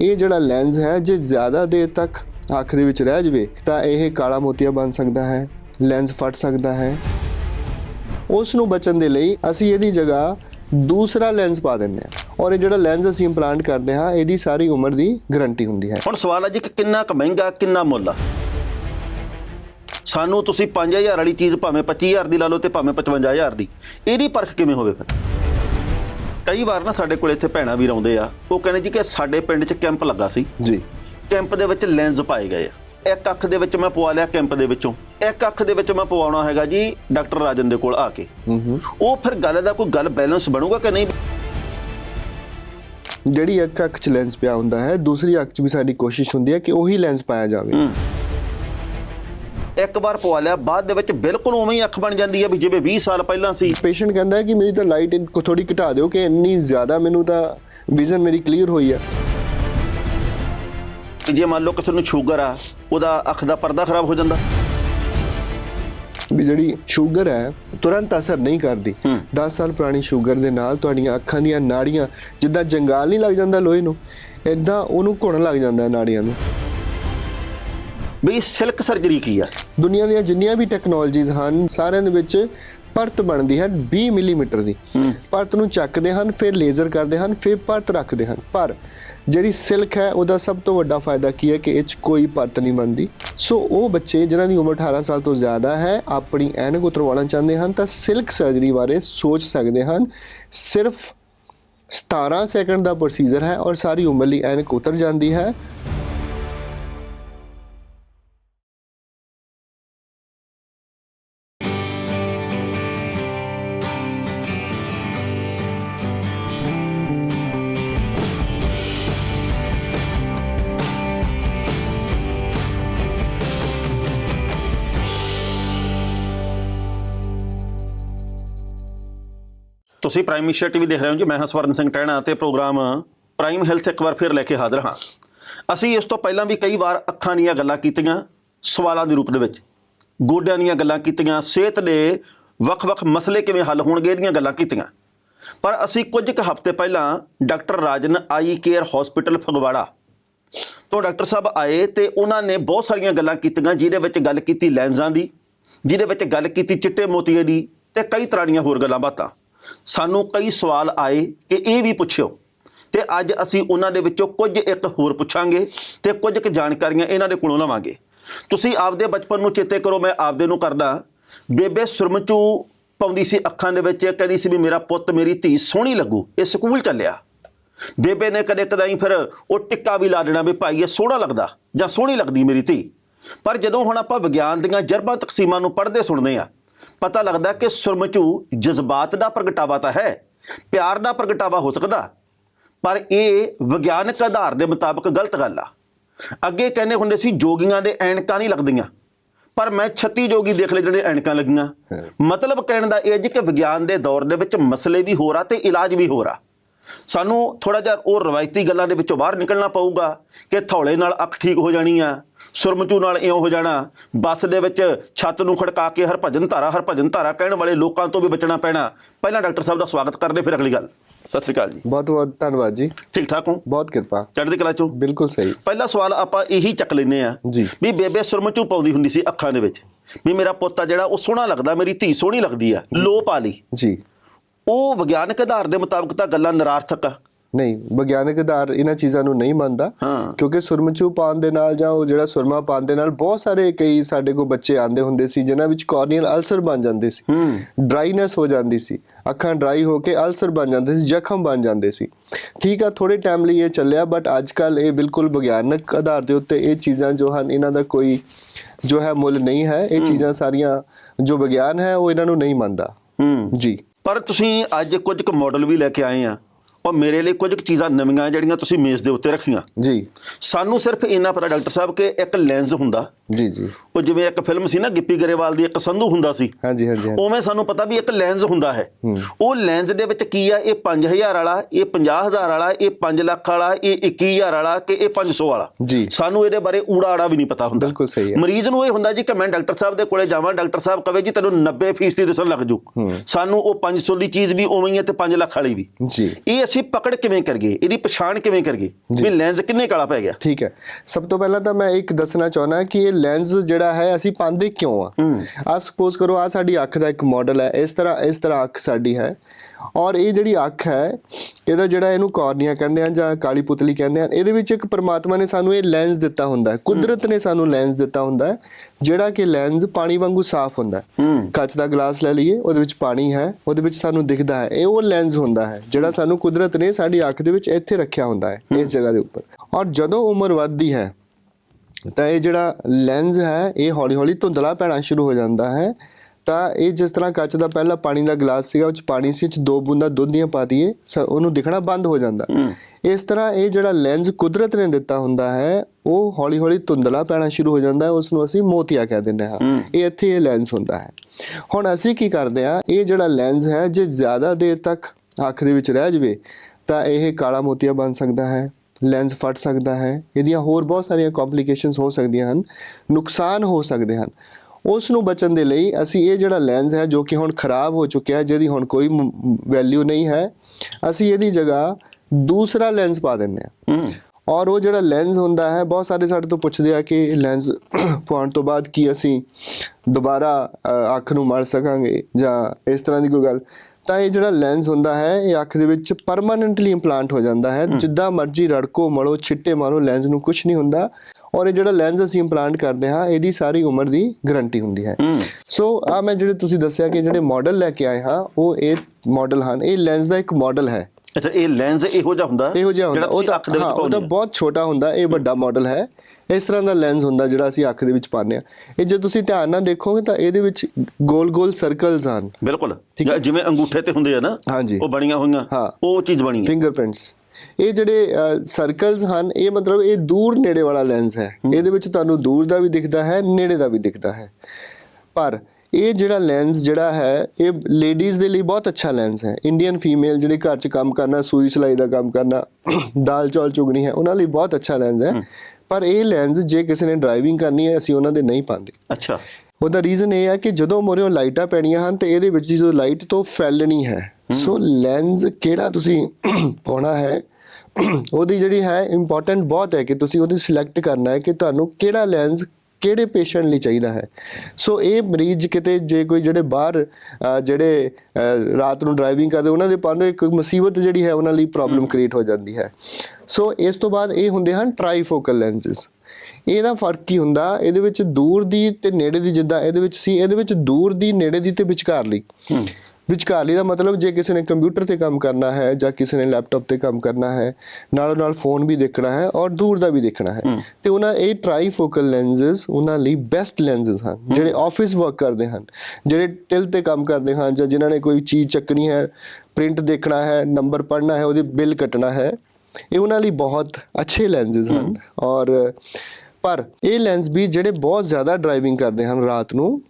ਇਹ ਜਿਹੜਾ ਲੈਂਸ ਹੈ, ਜੇ ਜ਼ਿਆਦਾ ਦੇਰ ਤੱਕ ਅੱਖ ਦੇ ਵਿੱਚ ਰਹਿ ਜਵੇ, ਤਾਂ ਇਹ ਕਾਲਾ ਮੋਤੀਆ ਬਣ ਸਕਦਾ ਹੈ ਲੈਂਸ ਫਟ ਸਕਦਾ ਹੈ। ਉਸ ਨੂੰ ਬਚਣ ਦੇ ਲਈ ਅਸੀਂ ਇਹਦੀ ਜਗ੍ਹਾ ਦੂਸਰਾ ਲੈਂਸ ਪਾ ਦਿੰਦੇ ਹਾਂ। ਔਰ ਇਹ ਜਿਹੜਾ ਲੈਂਸ ਅਸੀਂ ਇੰਪਲਾਂਟ ਕਰਦੇ ਹਾਂ, ਇਹਦੀ ਸਾਰੀ ਉਮਰ ਦੀ ਗਾਰੰਟੀ ਹੁੰਦੀ ਹੈ। ਹੁਣ ਸਵਾਲ ਹੈ ਜੀ ਕਿ ਕਿੰਨਾ ਕੁ ਮਹਿੰਗਾ, ਕਿੰਨਾ ਮੁੱਲ ਆ? ਸਾਨੂੰ ਤੁਸੀਂ 5000 ਵਾਲੀ ਚੀਜ਼ ਭਾਵੇਂ 25000 ਦੀ ਲਾ ਲਓ ਤੇ ਭਾਵੇਂ 55000 ਦੀ, ਇਹਦੀ ਪਰਖ ਕਿਵੇਂ ਹੋਵੇ ਫਿਰ? ਕਈ ਵਾਰ ਨਾ ਸਾਡੇ ਕੋਲ ਇੱਥੇ ਭੈਣਾਂ ਵੀ ਆਉਂਦੇ ਆ ਉਹ ਕਹਿੰਦੇ ਜੀ ਕਿ ਸਾਡੇ ਪਿੰਡ 'ਚ ਕੈਂਪ ਲੱਗਾ ਸੀ। ਜੀ। ਕੈਂਪ ਦੇ ਵਿੱਚ ਲੈਂਸ ਪਾਏ ਗਏ ਆ। ਇੱਕ ਅੱਖ ਦੇ ਵਿੱਚ ਮੈਂ ਪਵਾ ਲਿਆ ਕੈਂਪ ਦੇ ਵਿੱਚੋਂ। ਇੱਕ ਅੱਖ ਦੇ ਵਿੱਚ ਮੈਂ ਪਵਾਉਣਾ ਹੈਗਾ ਜੀ ਡਾਕਟਰ ਰਾਜਨ ਦੇ ਕੋਲ ਆ ਕੇ। ਹੂੰ ਹੂੰ। ਉਹ ਫਿਰ ਗੱਲ ਦਾ ਕੋਈ ਗੱਲ ਬੈਲੈਂਸ ਬਣੂਗਾ ਕਿ ਨਹੀਂ? ਜਿਹੜੀ ਇੱਕ ਅੱਖ 'ਚ ਲੈਂਸ ਪਿਆ ਹੁੰਦਾ ਹੈ ਦੂਸਰੀ ਅੱਖ 'ਚ ਵੀ ਸਾਡੀ ਕੋਸ਼ਿਸ਼ ਹੁੰਦੀ ਹੈ ਕਿ ਉਹੀ ਲੈਂਸ ਪਾਇਆ ਜਾਵੇ। ਇੱਕ ਵਾਰ ਪਵਾ ਲਿਆ ਬਾਅਦ ਦੇ ਵਿੱਚ ਬਿਲਕੁਲ ਉਵੇਂ ਹੀ ਅੱਖ ਬਣ ਜਾਂਦੀ ਹੈ ਵੀ ਜਿਵੇਂ 20 ਸਾਲ ਪਹਿਲਾਂ ਸੀ। ਪੇਸ਼ੈਂਟ ਕਹਿੰਦਾ ਹੈ ਕਿ ਮੇਰੀ ਤਾਂ ਲਾਈਟ ਥੋੜੀ ਘਟਾ ਦਿਓ ਕਿ ਇੰਨੀ ਜ਼ਿਆਦਾ ਮੈਨੂੰ ਤਾਂ ਵਿਜ਼ਨ ਮੇਰੀ ਕਲੀਅਰ ਹੋਈ ਹੈ। ਜੇ ਮੰਨ ਲਓ ਕਿਸੇ ਨੂੰ ਸ਼ੂਗਰ ਆ ਉਹਦਾ ਅੱਖ ਦਾ ਪਰਦਾ ਖਰਾਬ ਹੋ ਜਾਂਦਾ। ਵੀ ਜਿਹੜੀ ਸ਼ੂਗਰ ਹੈ ਤੁਰੰਤ ਅਸਰ ਨਹੀਂ ਕਰਦੀ। ਹੂੰ। 10 ਸਾਲ ਪੁਰਾਣੀ ਸ਼ੂਗਰ ਦੇ ਨਾਲ ਤੁਹਾਡੀਆਂ ਅੱਖਾਂ ਦੀਆਂ ਨਾੜੀਆਂ ਜਿੱਦਾਂ ਜੰਗਾਲ ਨਹੀਂ ਲੱਗ ਜਾਂਦਾ ਲੋਹੇ ਨੂੰ ਇਦਾਂ ਉਹਨੂੰ ਘੁਣ ਲੱਗ ਜਾਂਦਾ ਨਾੜੀਆਂ ਨੂੰ। ਵੀ ਸਿਲਕ ਸਰਜਰੀ ਕੀ ਆ? ਦੁਨੀਆ ਦੀਆਂ ਜਿੰਨੀਆਂ ਵੀ ਟੈਕਨੋਲੋਜੀਜ਼ ਹਨ ਸਾਰਿਆਂ ਦੇ ਵਿੱਚ ਪਰਤ ਬਣਦੀ ਹੈ 20 ਮਿਲੀਮੀਟਰ ਦੀ। ਪਰਤ ਨੂੰ ਚੱਕਦੇ ਹਨ ਫਿਰ ਲੇਜ਼ਰ ਕਰਦੇ ਹਨ ਫਿਰ ਪਰਤ ਰੱਖਦੇ ਹਨ। ਪਰ ਜਿਹੜੀ ਸਿਲਕ ਹੈ ਉਹਦਾ ਸਭ ਤੋਂ ਵੱਡਾ ਫਾਇਦਾ ਕੀ ਹੈ ਕਿ ਇਹ 'ਚ ਕੋਈ ਪਰਤ ਨਹੀਂ ਬਣਦੀ। ਸੋ ਉਹ ਬੱਚੇ ਜਿਨ੍ਹਾਂ ਦੀ ਉਮਰ 18 ਸਾਲ ਤੋਂ ਜ਼ਿਆਦਾ ਹੈ ਆਪਣੀ ਐਨਕ ਉਤਰਵਾਉਣਾ ਚਾਹੁੰਦੇ ਹਨ ਤਾਂ ਸਿਲਕ ਸਰਜਰੀ ਬਾਰੇ ਸੋਚ ਸਕਦੇ ਹਨ। ਸਿਰਫ 17 ਸੈਕਿੰਡ ਦਾ ਪ੍ਰੋਸੀਜਰ ਹੈ ਔਰ ਸਾਰੀ ਉਮਰ ਲਈ ਐਨਕ ਉਤਰ ਜਾਂਦੀ ਹੈ। ਤੁਸੀਂ ਪ੍ਰਾਈਮ ਮਿਨਿਸਟਰ ਟੀਵੀ ਦੇਖ ਰਹੇ ਹੋ ਜੀ, ਮੈਂ ਹਾਂ ਸਵਰਨ ਸਿੰਘ ਟਹਿਣਾ ਤੇ ਪ੍ਰੋਗਰਾਮ ਪ੍ਰਾਈਮ ਹੈਲਥ ਇੱਕ ਵਾਰ ਫਿਰ ਲੈ ਕੇ ਹਾਜ਼ਰ ਹਾਂ। ਅਸੀਂ ਇਸ ਤੋਂ ਪਹਿਲਾਂ ਵੀ ਕਈ ਵਾਰ ਅੱਖਾਂ ਦੀਆਂ ਗੱਲਾਂ ਕੀਤੀਆਂ, ਸਵਾਲਾਂ ਦੇ ਰੂਪ ਦੇ ਵਿੱਚ। ਗੋਡਿਆਂ ਦੀਆਂ ਗੱਲਾਂ ਕੀਤੀਆਂ, ਸਿਹਤ ਦੇ ਵੱਖ-ਵੱਖ ਮਸਲੇ ਕਿਵੇਂ ਹੱਲ ਹੋਣਗੇ ਇਹਦੀਆਂ ਗੱਲਾਂ ਕੀਤੀਆਂ। ਪਰ ਅਸੀਂ ਕੁਝ ਕੁ ਹਫ਼ਤੇ ਪਹਿਲਾਂ doctor Rajan eye care hospital Phagwara ਤੋਂ ਡਾਕਟਰ ਸਾਹਿਬ ਆਏ ਤੇ ਉਹਨਾਂ ਨੇ ਬਹੁਤ ਸਾਰੀਆਂ ਗੱਲਾਂ ਕੀਤੀਆਂ, ਜਿਹਦੇ ਵਿੱਚ ਗੱਲ ਕੀਤੀ ਲੈਂਜ਼ਾਂ ਦੀ, ਜਿਹਦੇ ਵਿੱਚ ਗੱਲ ਕੀਤੀ ਚਿੱਟੇ ਮੋਤੀਏ ਦੀ ਤੇ ਕਈ ਤਰ੍ਹਾਂ ਦੀਆਂ ਹੋਰ ਗੱਲਾਂ ਬਾਤਾਂ। ਸਾਨੂੰ ਕਈ ਸਵਾਲ ਆਏ ਕਿ ਇਹ ਵੀ ਪੁੱਛਿਓ। ਤੇ ਅੱਜ ਅਸੀਂ ਉਹਨਾਂ ਦੇ ਵਿੱਚੋਂ ਕੁਝ ਇੱਕ ਹੋਰ ਪੁੱਛਾਂਗੇ ਤੇ ਕੁਝ ਕੁ ਜਾਣਕਾਰੀਆਂ ਇਹਨਾਂ ਦੇ ਕੋਲੋਂ ਲਵਾਂਗੇ। ਤੁਸੀਂ ਆਪਦੇ ਬਚਪਨ ਨੂੰ ਚੇਤੇ ਕਰੋ, ਮੈਂ ਆਪਦੇ ਨੂੰ ਕਰਦਾ। ਬੇਬੇ ਸੁਰਮਚੂ ਪਾਉਂਦੀ ਸੀ ਅੱਖਾਂ ਦੇ ਵਿੱਚ, ਕਹਿੰਦੀ ਸੀ ਵੀ ਮੇਰਾ ਪੁੱਤ, ਮੇਰੀ ਧੀ ਸੋਹਣੀ ਲੱਗੂ, ਇਹ ਸਕੂਲ ਚੱਲਿਆ। ਬੇਬੇ ਨੇ ਕਦੇ ਕਦਾਈ ਫਿਰ ਉਹ ਟਿੱਕਾ ਵੀ ਲਾ ਦੇਣਾ ਵੀ ਭਾਈ, ਇਹ ਸੋਹਣਾ ਲੱਗਦਾ ਜਾਂ ਸੋਹਣੀ ਲੱਗਦੀ ਮੇਰੀ ਧੀ। ਪਰ ਜਦੋਂ ਹੁਣ ਆਪਾਂ ਵਿਗਿਆਨ ਦੀਆਂ ਜਰਬਾਂ, ਤਕਸੀਮਾਂ ਨੂੰ ਪੜ੍ਹਦੇ ਸੁਣਦੇ ਆ ਪਤਾ ਲੱਗਦਾ ਕਿ ਸੁਰਮਚੂ ਜਜ਼ਬਾਤ ਦਾ ਪ੍ਰਗਟਾਵਾ ਤਾਂ ਹੈ ਪਿਆਰ ਦਾ ਪ੍ਰਗਟਾਵਾ ਹੋ ਸਕਦਾ ਪਰ ਇਹ ਵਿਗਿਆਨਕ ਆਧਾਰ ਦੇ ਮੁਤਾਬਕ ਗਲਤ ਗੱਲ ਆ। ਅੱਗੇ ਕਹਿੰਦੇ ਹੁੰਦੇ ਸੀ ਜੋਗੀਆਂ ਦੇ ਐਨਕਾਂ ਨਹੀਂ ਲੱਗਦੀਆਂ ਪਰ ਮੈਂ 36 ਜੋਗੀ ਦੇਖ ਲਏ ਜਿਹੜੇ ਐਨਕਾਂ ਲੱਗੀਆਂ। ਮਤਲਬ ਕਹਿਣ ਦਾ ਇਹ ਜੀ ਕਿ ਵਿਗਿਆਨ ਦੇ ਦੌਰ ਦੇ ਵਿੱਚ ਮਸਲੇ ਵੀ ਹੋ ਰਾ ਤੇ ਇਲਾਜ ਵੀ ਹੋ ਰਾ ਸਾਨੂੰ ਥੋੜਾ ਜਿਹਾ ਉਹ ਰਵਾਇਤੀ ਗੱਲਾਂ ਦੇ ਵਿੱਚੋਂ ਬਾਹਰ ਨਿਕਲਣਾ ਪਊਗਾ ਕਿ ਥੌਲੇ ਨਾਲ ਅੱਖ ਠੀਕ ਹੋ ਜਾਣੀ ਆ ਸੁਰਮਚੂ ਨਾਲ ਇਉਂ ਹੋ ਜਾਣਾ। ਬੱਸ ਦੇ ਵਿੱਚ ਛੱਤ ਨੂੰ ਖੜਕਾ ਕੇ ਹਰਭਜਨ ਧਾਰਾ ਹਰਭਜਨ ਧਾਰਾ ਕਹਿਣ ਵਾਲੇ ਲੋਕਾਂ ਤੋਂ ਵੀ ਬਚਣਾ ਪੈਣਾ। ਪਹਿਲਾਂ ਡਾਕਟਰ ਸਾਹਿਬ ਦਾ ਸਵਾਗਤ ਕਰਦੇ ਫਿਰ ਅਗਲੀ ਗੱਲ। ਸਤਿ ਸ੍ਰੀ ਅਕਾਲ ਜੀ। ਬਹੁਤ ਬਹੁਤ ਧੰਨਵਾਦ ਜੀ। ਠੀਕ ਠਾਕ ਹੋ? ਬਹੁਤ ਕਿਰਪਾ। ਚੜ੍ਹਦੀ ਕਲਾ ਚੋਂ? ਬਿਲਕੁਲ ਸਹੀ। ਪਹਿਲਾ ਸਵਾਲ ਆਪਾਂ ਇਹੀ ਚੱਕ ਲੈਨੇ ਆ ਜੀ। ਵੀ ਬੇਬੇ ਸੁਰਮਚੂ ਪਾਉਂਦੀ ਹੁੰਦੀ ਸੀ ਅੱਖਾਂ ਦੇ ਵਿੱਚ। ਵੀ ਮੇਰਾ ਪੁੱਤ ਆ ਜਿਹੜਾ ਉਹ ਸੋਹਣਾ ਲੱਗਦਾ ਮੇਰੀ ਧੀ ਸੋਹਣੀ ਲੱਗਦੀ ਆ ਲੋ ਪਾ ਲਈ। ਜੀ। ਉਹ ਵਿਗਿਆਨਕ ਆਧਾਰ ਦੇ ਮੁਤਾਬਕ ਤਾਂ ਗੱਲਾਂ ਨਿਰਾਰਥਕ ਆ। ਨਹੀਂ ਵਿਗਿਆਨਕ ਆਧਾਰ ਇਹਨਾਂ ਚੀਜ਼ਾਂ ਨੂੰ ਨਹੀਂ ਮੰਨਦਾ। ਕਿਉਂਕਿ ਸੁਰਮਚੂ ਪਾਉਣ ਦੇ ਨਾਲ ਜਾਂ ਉਹ ਜਿਹੜਾ ਸੁਰਮਾ ਪਾਉਣ ਦੇ ਨਾਲ ਬਹੁਤ ਸਾਰੇ ਕਈ ਸਾਡੇ ਕੋਲ ਬੱਚੇ ਆਂਦੇ ਹੁੰਦੇ ਸੀ ਜਿਨ੍ਹਾਂ ਵਿੱਚ ਕਾਰਨੀਅਲ ਅਲਸਰ ਬਣ ਜਾਂਦੇ ਸੀ। ਡਰਾਈਨੈਸ ਹੋ ਜਾਂਦੀ ਸੀ। ਅੱਖਾਂ ਡਰਾਈ ਹੋ ਕੇ ਅਲਸਰ ਬਣ ਜਾਂਦੇ ਸੀ ਜ਼ਖਮ ਬਣ ਜਾਂਦੇ ਸੀ। ਠੀਕ ਆ ਥੋੜੇ ਟਾਈਮ ਲਈ ਇਹ ਚੱਲਿਆ ਬਟ ਅੱਜ ਕੱਲ ਇਹ ਬਿਲਕੁਲ ਵਿਗਿਆਨਕ ਆਧਾਰ ਦੇ ਉੱਤੇ ਇਹ ਚੀਜ਼ਾਂ ਜੋ ਹਨ ਇਹਨਾਂ ਦਾ ਕੋਈ ਜੋ ਹੈ ਮੁੱਲ ਨਹੀਂ ਹੈ। ਇਹ ਚੀਜ਼ਾਂ ਸਾਰੀਆਂ ਜੋ ਵਿਗਿਆਨ ਹੈ ਉਹ ਇਹਨਾਂ ਨੂੰ ਨਹੀਂ ਮੰਨਦਾ। ਹੂੰ। ਜੀ। ਪਰ ਤੁਸੀਂ ਅੱਜ ਕੁਝ ਕੁ ਮਾਡਲ ਵੀ ਲੈ ਕੇ ਆਏ ਆ। ਔਰ ਮੇਰੇ ਲਈ ਕੁਝ ਚੀਜ਼ਾਂ ਨਵੀਆਂ ਜਿਹੜੀਆਂ ਤੁਸੀਂ ਮੇਜ਼ ਦੇ ਉੱਤੇ ਰੱਖੀਆਂ। ਜੀ। ਸਾਨੂੰ ਸਿਰਫ ਇੰਨਾ ਪਤਾ ਡਾਕਟਰ ਸਾਹਿਬ ਕਿ ਇੱਕ ਲੈਂਸ ਹੁੰਦਾ। ਜੀ ਜੀ। ਉਹ ਜਿਵੇਂ ਇੱਕ ਫਿਲਮ ਸੀ ਨਾ ਗਿੱਪੀ ਗਰੇਵਾਲ ਦੀ ਇੱਕ ਸੰਧੂ ਹੁੰਦਾ ਸੀ। ਹਾਂਜੀ ਹਾਂਜੀ। ਉਵੇਂ ਸਾਨੂੰ ਪਤਾ ਵੀ ਇੱਕ ਲੈਂਸ ਹੁੰਦਾ ਹੈ। ਉਹ ਲੈਂਸ ਦੇ ਵਿੱਚ ਕੀ ਆ? ਇਹ 5000 ਵਾਲਾ ਇਹ 50000 ਵਾਲਾ ਇਹ 5 ਲੱਖ ਵਾਲਾ ਇਹ 21000 ਵਾਲਾ ਕਿ ਇਹ 500 ਵਾਲਾ। ਜੀ। ਸਾਨੂੰ ਇਹਦੇ ਬਾਰੇ ਊੜਾ ਆੜਾ ਵੀ ਨਹੀਂ ਪਤਾ ਹੁੰਦਾ। ਬਿਲਕੁਲ ਸਹੀ ਹੈ। ਮਰੀਜ਼ ਨੂੰ ਇਹ ਹੁੰਦਾ ਜੀ ਕਿ ਮੈਂ ਡਾਕਟਰ ਸਾਹਿਬ ਦੇ ਕੋਲੇ ਜਾਵਾਂ ਡਾਕਟਰ ਸਾਹਿਬ ਕਵੇ ਜੀ ਤੈਨੂੰ 90% ਦੀ ਦਿਸਣ ਲੱਗ ਜੂ। ਸਾਨੂੰ ਉਹ 500 ਦੀ ਚੀਜ਼ ਵੀ ਉਵੇਂ ਹੀ ਹੈ ਤੇ 5 ਲੱਖ ਵਾਲੀ ਵੀ। ਜੀ। ਇਹ ਅਸੀਂ ਪਕੜ ਕਿਵੇਂ ਕਰੀਏ ਇਹਦੀ ਪਛਾਣ ਕਿਵੇਂ ਕਰੀਏ ਵੀ ਲੈਂਸ ਕਿੰਨੇ ਕਾਲਾ ਪੈ ਗਿਆ? ਠੀਕ ਹੈ। ਸਭ ਤੋਂ ਪਹਿਲਾਂ ਤਾਂ ਮੈਂ ਇੱਕ ਦੱਸਣਾ ਚਾਹੁੰਦਾ ਕਿ ਇਹ ਲੈਂਸ ਜਿਹੜਾ ਹੈ ਅਸੀਂ ਪਾਉਂਦੇ ਕਿਉਂ ਆ? ਆ ਸਪੋਜ਼ ਕਰੋ ਆ ਸਾਡੀ ਅੱਖ ਦਾ ਇੱਕ ਮਾਡਲ ਹੈ। ਇਸ ਤਰ੍ਹਾਂ ਇਸ ਤਰ੍ਹਾਂ ਅੱਖ ਸਾਡੀ ਹੈ। ਔਰ ਇਹ ਜਿਹੜੀ ਅੱਖ ਹੈ ਇਹਦਾ ਜਿਹੜਾ ਇਹਨੂੰ ਕਾਰਨੀਆ ਕਹਿੰਦੇ ਆ ਜਾਂ ਕਾਲੀ ਪੁਤਲੀ ਕਹਿੰਦੇ ਆ ਇਹਦੇ ਵਿੱਚ ਇੱਕ ਪਰਮਾਤਮਾ ਨੇ ਸਾਨੂੰ ਇਹ ਲੈਂਸ ਦਿੱਤਾ ਹੁੰਦਾ ਹੈ। ਕੁਦਰਤ ਨੇ ਸਾਨੂੰ ਲੈਂਸ ਦਿੱਤਾ ਹੁੰਦਾ ਹੈ ਜਿਹੜਾ ਕਿ ਲੈਂਸ ਪਾਣੀ ਵਾਂਗੂ ਸਾਫ਼ ਹੁੰਦਾ ਹੈ। ਕੱਚ ਦਾ ਗਲਾਸ ਲੈ ਲਈਏ ਉਹਦੇ ਵਿੱਚ ਪਾਣੀ ਹੈ ਉਹਦੇ ਵਿੱਚ ਸਾਨੂੰ ਦਿਖਦਾ ਹੈ। ਇਹ ਉਹ ਲੈਂਸ ਹੁੰਦਾ ਹੈ ਜਿਹੜਾ ਸਾਨੂੰ ਕੁਦਰਤ ਨੇ ਸਾਡੀ ਅੱਖ ਦੇ ਵਿੱਚ ਇੱਥੇ ਰੱਖਿਆ ਹੁੰਦਾ ਹੈ ਇਸ ਜਗ੍ਹਾ ਦੇ ਉੱਪਰ। ਔਰ ਜਦੋਂ ਉਮਰ ਵੱਧਦੀ ਹੈ ਤਾਂ ਇਹ ਜਿਹੜਾ ਲੈਂਸ ਹੈ ਇਹ ਹੌਲੀ-ਹੌਲੀ ਧੁੰਦਲਾ ਪੈਣਾ ਸ਼ੁਰੂ ਹੋ ਜਾਂਦਾ ਹੈ। ਤਾਂ ਇਹ ਜਿਸ ਤਰ੍ਹਾਂ ਕੱਚ ਦਾ ਪਹਿਲਾ ਪਾਣੀ ਦਾ ਗਲਾਸ ਸੀਗਾ ਉਹ ਚ ਪਾਣੀ ਸੀ ਚ ਦੋ ਬੂੰਦਾਂ ਦੁੱਧ ਦੀਆਂ ਪਾ ਦਈਏ ਉਹਨੂੰ ਦਿਖਣਾ ਬੰਦ ਹੋ ਜਾਂਦਾ। ਇਸ ਤਰ੍ਹਾਂ ਇਹ ਜਿਹੜਾ ਲੈਂਸ ਕੁਦਰਤ ਨੇ ਦਿੱਤਾ ਹੁੰਦਾ ਹੈ ਉਹ ਹੌਲੀ-ਹੌਲੀ ਧੁੰਦਲਾ ਪੈਣਾ ਸ਼ੁਰੂ ਹੋ ਜਾਂਦਾ ਹੈ ਉਸ ਨੂੰ ਅਸੀਂ ਮੋਤੀਆ ਕਹਿ ਦਿੰਦੇ ਹਾਂ। ਇਹ ਇੱਥੇ ਇਹ ਲੈਂਸ ਹੁੰਦਾ ਹੈ। ਹੁਣ ਅਸੀਂ ਕੀ ਕਰਦੇ ਹਾਂ ਇਹ ਜਿਹੜਾ ਲੈਂਸ ਹੈ ਜੇ ਜ਼ਿਆਦਾ ਦੇਰ ਤੱਕ ਅੱਖ ਦੇ ਵਿੱਚ ਰਹਿ ਜਵੇ ਤਾਂ ਇਹ ਕਾਲਾ ਮੋਤੀਆ ਬਣ ਸਕਦਾ ਹੈ ਲੈਂਸ ਫਟ ਸਕਦਾ ਹੈ ਇਹਦੀਆਂ ਹੋਰ ਬਹੁਤ ਸਾਰੀਆਂ ਕੰਪਲਿਕੇਸ਼ਨਸ ਹੋ ਸਕਦੀਆਂ ਹਨ ਨੁਕਸਾਨ ਹੋ ਸਕਦੇ ਹਨ। ਉਸ ਨੂੰ ਬਚਣ ਦੇ ਲਈ ਅਸੀਂ ਇਹ ਜਿਹੜਾ ਲੈਂਸ ਹੈ ਜੋ ਕਿ ਹੁਣ ਖਰਾਬ ਹੋ ਚੁੱਕਿਆ ਹੈ ਜਿਹਦੀ ਹੁਣ ਕੋਈ ਵੈਲਿਊ ਨਹੀਂ ਹੈ ਅਸੀਂ ਇਹਦੀ ਜਗ੍ਹਾ ਦੂਸਰਾ ਲੈਂਸ ਪਾ ਦਿੰਦੇ ਹਾਂ। ਔਰ ਉਹ ਜਿਹੜਾ ਲੈਂਸ ਹੁੰਦਾ ਹੈ ਬਹੁਤ ਸਾਰੇ ਸਾਡੇ ਤੋਂ ਪੁੱਛਦੇ ਆ ਕਿ ਲੈਂਸ ਪਾਉਣ ਤੋਂ ਬਾਅਦ ਕੀ ਅਸੀਂ ਦੁਬਾਰਾ ਅੱਖ ਨੂੰ ਮਲ ਸਕਾਂਗੇ ਜਾਂ ਇਸ ਤਰ੍ਹਾਂ ਦੀ ਕੋਈ ਗੱਲ। ਤਾਂ ਇਹ ਜਿਹੜਾ ਲੈਂਸ ਹੁੰਦਾ ਹੈ ਇਹ ਅੱਖ ਦੇ ਵਿੱਚ ਪਰਮਾਨੈਂਟਲੀ ਇੰਪਲਾਂਟ ਹੋ ਜਾਂਦਾ ਹੈ। ਜਿੱਦਾਂ ਮਰਜ਼ੀ ਰੜਕੋ ਮੜੋ ਛਿੱਟੇ ਮਾਰੋ ਲੈਂਸ ਨੂੰ ਕੁਝ ਨਹੀਂ ਹੁੰਦਾ। ਔਰ ਇਹ ਜਿਹੜਾ ਲੈਂਸ ਅਸੀਂ ਇੰਪਲਾਂਟ ਕਰਦੇ ਹਾਂ ਇਹਦੀ ਸਾਰੀ ਉਮਰ ਦੀ ਗਾਰੰਟੀ ਹੁੰਦੀ ਹੈ। ਸੋ ਆ ਮੈਂ ਜਿਹੜੇ ਤੁਸੀਂ ਦੱਸਿਆ ਕਿ ਜਿਹੜੇ ਮਾਡਲ ਲੈ ਕੇ ਆਏ ਹਾਂ ਉਹ ਇਹ ਮਾਡਲ ਹਨ। ਇਹ ਲੈਂਸ ਦਾ ਇੱਕ ਮਾਡਲ ਹੈ। ਅੱਛਾ ਇਹ ਲੈਂਸ ਇਹੋ ਜਿਹਾ ਹੁੰਦਾ? ਇਹੋ ਜਿਹਾ ਹੁੰਦਾ। ਜਿਹੜਾ ਤੁਸੀਂ ਅੱਖ ਦੇ ਹਾਂ, ਵਿੱਚ ਉਹ ਤਾਂ ਪਾਉਂਦੇ ਬਹੁਤ ਛੋਟਾ ਹੁੰਦਾ ਇਹ ਵੱਡਾ ਮਾਡਲ ਹੈ। ਇਸ ਤਰ੍ਹਾਂ ਦਾ ਲੈਂਸ ਹੁੰਦਾ ਜਿਹੜਾ ਅਸੀਂ ਅੱਖ ਦੇ ਵਿੱਚ ਪਾਉਂਦੇ ਆ ਇਹ ਜੇ ਤੁਸੀਂ ਧਿਆਨ ਨਾਲ ਦੇਖੋਗੇ ਤਾਂ ਇਹਦੇ ਵਿੱਚ ਗੋਲ-ਗੋਲ ਸਰਕਲਸ ਹਨ। ਬਿਲਕੁਲ। ਜਿਵੇਂ ਅੰਗੂਠੇ ਤੇ ਹੁੰਦੇ ਆ ਨਾ। ਉਹ ਬਣੀਆਂ ਹੋਈਆਂ। ਉਹ ਚੀਜ਼ ਬਣੀ ਹੈ। ਫਿੰਗਰਪ੍ਰਿੰਟਸ ਇਹ ਜਿਹੜੇ ਸਰਕਲਸ ਹਨ ਇਹ ਮਤਲਬ ਇਹ ਦੂਰ ਨੇੜੇ ਵਾਲਾ ਲੈਂਸ ਹੈ। ਇਹਦੇ ਵਿੱਚ ਤੁਹਾਨੂੰ ਦੂਰ ਦਾ ਵੀ ਦਿਖਦਾ ਹੈ ਨੇੜੇ ਦਾ ਵੀ ਦਿਖਦਾ ਹੈ। ਪਰ ਇਹ ਜਿਹੜਾ ਲੈਂਸ ਜਿਹੜਾ ਹੈ ਇਹ ਲੇਡੀਜ਼ ਦੇ ਲਈ ਬਹੁਤ ਅੱਛਾ ਲੈਂਸ ਹੈ। ਇੰਡੀਅਨ ਫੀਮੇਲ ਜਿਹੜੇ ਘਰ 'ਚ ਕੰਮ ਕਰਨਾ ਸੂਈ ਸਿਲਾਈ ਦਾ ਕੰਮ ਕਰਨਾ ਦਾਲ ਚੌਲ ਚੁਗਣੀ ਹੈ ਉਹਨਾਂ ਲਈ ਬਹੁਤ ਅੱਛਾ ਲੈਂਸ ਹੈ। ਪਰ ਇਹ ਲੈਂਸ ਜੇ ਕਿਸੇ ਨੇ ਡਰਾਈਵਿੰਗ ਕਰਨੀ ਹੈ ਅਸੀਂ ਉਹਨਾਂ ਦੇ ਨਹੀਂ ਪਾਉਂਦੇ। ਅੱਛਾ। ਉਹਦਾ ਰੀਜ਼ਨ ਇਹ ਹੈ ਕਿ ਜਦੋਂ ਮੋਰਿਓ ਲਾਈਟਾਂ ਪੈਣੀਆਂ ਹਨ ਤੇ ਇਹਦੇ ਵਿੱਚ ਜਦੋਂ ਲਾਈਟ ਤੋਂ ਫੈਲਣੀ ਹੈ ਸੋ ਲੈਂਸ ਕਿਹੜਾ ਤੁਸੀਂ ਪਾਉਣਾ ਹੈ ਉਹਦੀ ਜਿਹੜੀ ਹੈ ਇੰਪੋਰਟੈਂਟ ਬਹੁਤ ਹੈ ਕਿ ਤੁਸੀਂ ਉਹਦੀ ਸਿਲੈਕਟ ਕਰਨਾ ਹੈ ਕਿ ਤੁਹਾਨੂੰ ਕਿਹੜਾ ਲੈਂਸ ਕਿਹੜੇ ਪੇਸ਼ੈਂਟ ਲਈ ਚਾਹੀਦਾ ਹੈ। ਸੋ ਇਹ ਮਰੀਜ਼ ਕਿਤੇ ਜੇ ਕੋਈ ਜਿਹੜੇ ਬਾਹਰ ਜਿਹੜੇ ਰਾਤ ਨੂੰ ਡਰਾਈਵਿੰਗ ਕਰਦੇ ਉਹਨਾਂ ਦੇ ਪਾਉਂਦੇ ਇੱਕ ਮੁਸੀਬਤ ਜਿਹੜੀ ਹੈ ਉਹਨਾਂ ਲਈ ਪ੍ਰੋਬਲਮ ਕ੍ਰੀਏਟ ਹੋ ਜਾਂਦੀ ਹੈ। ਸੋ ਇਸ ਤੋਂ ਬਾਅਦ ਇਹ ਹੁੰਦੇ ਹਨ ਟ੍ਰਾਈਫੋਕਲ ਲੈਂਸਸ ਇਹਦਾ ਫ਼ਰਕ ਕੀ ਹੁੰਦਾ? ਇਹਦੇ ਵਿੱਚ ਦੂਰ ਦੀ ਤੇ ਨੇੜੇ ਦੀ ਜਿੱਦਾਂ ਇਹਦੇ ਵਿੱਚ ਸੀ ਇਹਦੇ ਵਿੱਚ ਦੂਰ ਦੀ ਨੇੜੇ ਦੀ ਤੇ ਵਿਚਕਾਰਲੀ ਵਿਚਕਾਰਲੀ ਦਾ ਮਤਲਬ ਜੇ ਕਿਸੇ ਨੇ ਕੰਪਿਊਟਰ ਤੇ ਕੰਮ ਕਰਨਾ ਹੈ ਜਾਂ ਕਿਸੇ ਨੇ ਲੈਪਟਾਪ ਤੇ ਕੰਮ ਕਰਨਾ ਹੈ ਨਾਲੋਂ ਨਾਲ ਫੋਨ ਵੀ ਦੇਖਣਾ ਹੈ ਔਰ ਦੂਰ ਦਾ ਵੀ ਦੇਖਣਾ ਹੈ। ਤੇ ਉਹਨਾਂ ਇਹ ਟ੍ਰਾਈਫੋਕਲ ਲੈਂਸਸ ਉਹਨਾਂ ਲਈ ਬੈਸਟ ਲੈਂਸਸ ਹਨ ਜਿਹੜੇ ਆਫਿਸ ਵਰਕ ਕਰਦੇ ਹਨ ਜਿਹੜੇ ਟਿਲ ਤੇ ਕੰਮ ਕਰਦੇ ਹਨ ਜਾਂ ਜਿਨ੍ਹਾਂ ਨੇ ਕੋਈ ਚੀਜ਼ ਚੱਕਣੀ ਹੈ ਪ੍ਰਿੰਟ ਦੇਖਣਾ ਹੈ ਨੰਬਰ ਪੜ੍ਹਨਾ ਹੈ ਉਹਦੇ ਬਿੱਲ ਕੱਟਣਾ ਹੈ ਇਹ ਉਹਨਾਂ ਲਈ ਬਹੁਤ ਅੱਛੇ ਲੈਂਸਸ ਹਨ। ਔਰ ਪਰ ਇਹ ਲੈਂਸ ਵੀ ਜਿਹੜੇ ਬਹੁਤ ਜ਼ਿਆਦਾ ਡਰਾਈਵਿੰਗ ਕਰਦੇ ਹਨ ਰਾਤ ਨੂੰ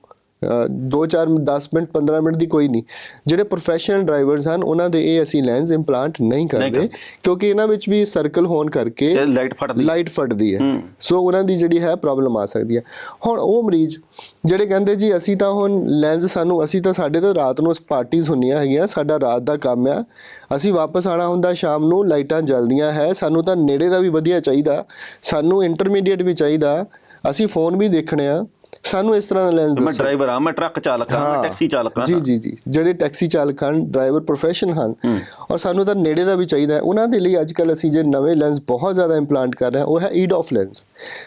2 4 10 ਮਿੰਟ 15 ਮਿੰਟ ਦੀ ਕੋਈ ਨਹੀਂ। ਜਿਹੜੇ ਪ੍ਰੋਫੈਸ਼ਨਲ ਡਰਾਈਵਰਸ ਹਨ ਉਹਨਾਂ ਦੇ ਇਹ ਅਸੀਂ ਲੈਂਸ ਇੰਪਲਾਂਟ ਨਹੀਂ ਕਰਦੇ। ਕਿਉਂਕਿ ਇਹਨਾਂ ਵਿੱਚ ਵੀ ਸਰਕਲ ਹੋਣ ਕਰਕੇ ਲਾਈਟ ਫਟਦੀ ਲਾਈਟ ਫਟਦੀ ਹੈ। ਸੋ ਉਹਨਾਂ ਦੀ ਜਿਹੜੀ ਹੈ ਪ੍ਰੋਬਲਮ ਆ ਸਕਦੀ ਹੈ। ਹੁਣ ਉਹ ਮਰੀਜ਼ ਜਿਹੜੇ ਕਹਿੰਦੇ ਜੀ ਅਸੀਂ ਤਾਂ ਹੁਣ ਲੈਂਸ ਸਾਨੂੰ ਅਸੀਂ ਤਾਂ ਸਾਡੇ ਤਾਂ ਰਾਤ ਨੂੰ ਪਾਰਟੀਆਂ ਹੁੰਦੀਆਂ ਹੈਗੀਆਂ ਸਾਡਾ ਰਾਤ ਦਾ ਕੰਮ ਆ। ਅਸੀਂ ਵਾਪਸ ਆਣਾ ਹੁੰਦਾ ਸ਼ਾਮ ਨੂੰ ਲਾਈਟਾਂ ਜਲਦੀਆਂ ਹੈ ਸਾਨੂੰ ਤਾਂ ਨੇੜੇ ਦਾ ਵੀ ਵਧੀਆ ਚਾਹੀਦਾ ਸਾਨੂੰ ਇੰਟਰਮੀਡੀਏਟ ਵੀ ਚਾਹੀਦਾ। ਅਸੀਂ ਫੋਨ ਵੀ ਦੇਖਣੇ ਆ। ਸਾਨੂੰ ਇਸ ਤਰ੍ਹਾਂ ਦਾ ਲੈਂਸ ਮੈਂ ਡਰਾਈਵਰ ਆ ਮੈਂ ਟਰੱਕ ਚਾਲਕ ਆ ਮੈਂ ਟੈਕਸੀ ਚਾਲਕ ਆ ਜੀ ਜੀ ਜੀ। ਜਿਹੜੇ ਟੈਕਸੀ ਚਾਲਕ ਹਨ ਡਰਾਈਵਰ ਪ੍ਰੋਫੈਸ਼ਨ ਹਨ ਔਰ ਸਾਨੂੰ ਤਾਂ ਨੇੜੇ ਦਾ ਵੀ ਚਾਹੀਦਾ ਹੈ। ਉਹਨਾਂ ਦੇ ਲਈ ਅੱਜਕੱਲ ਅਸੀਂ ਜੇ ਨਵੇਂ ਲੈਂਸ ਬਹੁਤ ਜ਼ਿਆਦਾ ਇੰਪਲਾਂਟ ਕਰ ਰਹੇ ਹਾਂ ਉਹ ਹੈ ਈਡੋਫ ਲੈਂਸ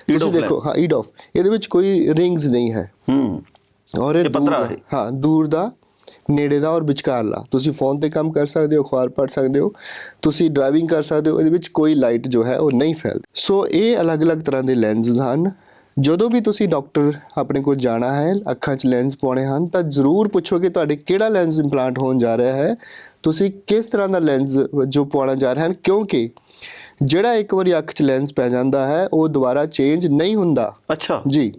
ਤੁਸੀਂ ਦੇਖੋ ਹਾਂ ਈਡੋਫ ਇਹਦੇ ਵਿੱਚ ਕੋਈ ਰਿੰਗਸ ਨਹੀਂ ਹੈ। ਹੂੰ। ਔਰ ਇਹ ਹੈ। ਹਾਂ ਦੂਰ ਦਾ ਨੇੜੇ ਦਾ ਔਰ ਵਿਚਕਾਰਲਾ। ਤੁਸੀਂ ਫੋਨ ਤੇ ਕੰਮ ਕਰ ਸਕਦੇ ਹੋ ਅਖਬਾਰ ਪੜ੍ਹ ਸਕਦੇ ਹੋ ਤੁਸੀਂ ਡਰਾਈਵਿੰਗ ਕਰ ਸਕਦੇ ਹੋ ਇਹਦੇ ਵਿੱਚ ਕੋਈ ਲਾਈਟ ਜੋ ਹੈ ਉਹ ਨਹੀਂ ਫੈਲਦੀ। ਸੋ ਇਹ ਅਲੱਗ-ਅਲੱਗ ਤਰ੍ਹਾਂ ਦੇ ਲੈਂਸਸ ਹਨ। ਜਦੋਂ ਵੀ ਤੁਸੀਂ ਡਾਕਟਰ ਆਪਣੇ ਕੋਲ ਜਾਣਾ ਹੈ ਅੱਖਾਂ 'ਚ ਲੈਂਸ ਪਾਉਣੇ ਹਨ ਤਾਂ ਜ਼ਰੂਰ ਪੁੱਛੋ ਕਿ ਤੁਹਾਡੇ ਕਿਹੜਾ ਲੈਂਸ ਇੰਪਲਾਂਟ ਹੋਣ ਜਾ ਰਿਹਾ ਹੈ ਤੁਸੀਂ ਕਿਸ ਤਰ੍ਹਾਂ ਦਾ ਲੈਂਸ ਜੋ ਪਾਉਣਾ ਜਾ ਰਹੇ ਹਨ ਕਿਉਂਕਿ ਜਿਹੜਾ ਇੱਕ ਵਾਰੀ ਅੱਖ 'ਚ ਲੈਂਸ ਪੈ ਜਾਂਦਾ ਹੈ ਉਹ ਦੁਬਾਰਾ ਚੇਂਜ ਨਹੀਂ ਹੁੰਦਾ। ਅੱਛਾ। ਜੀ।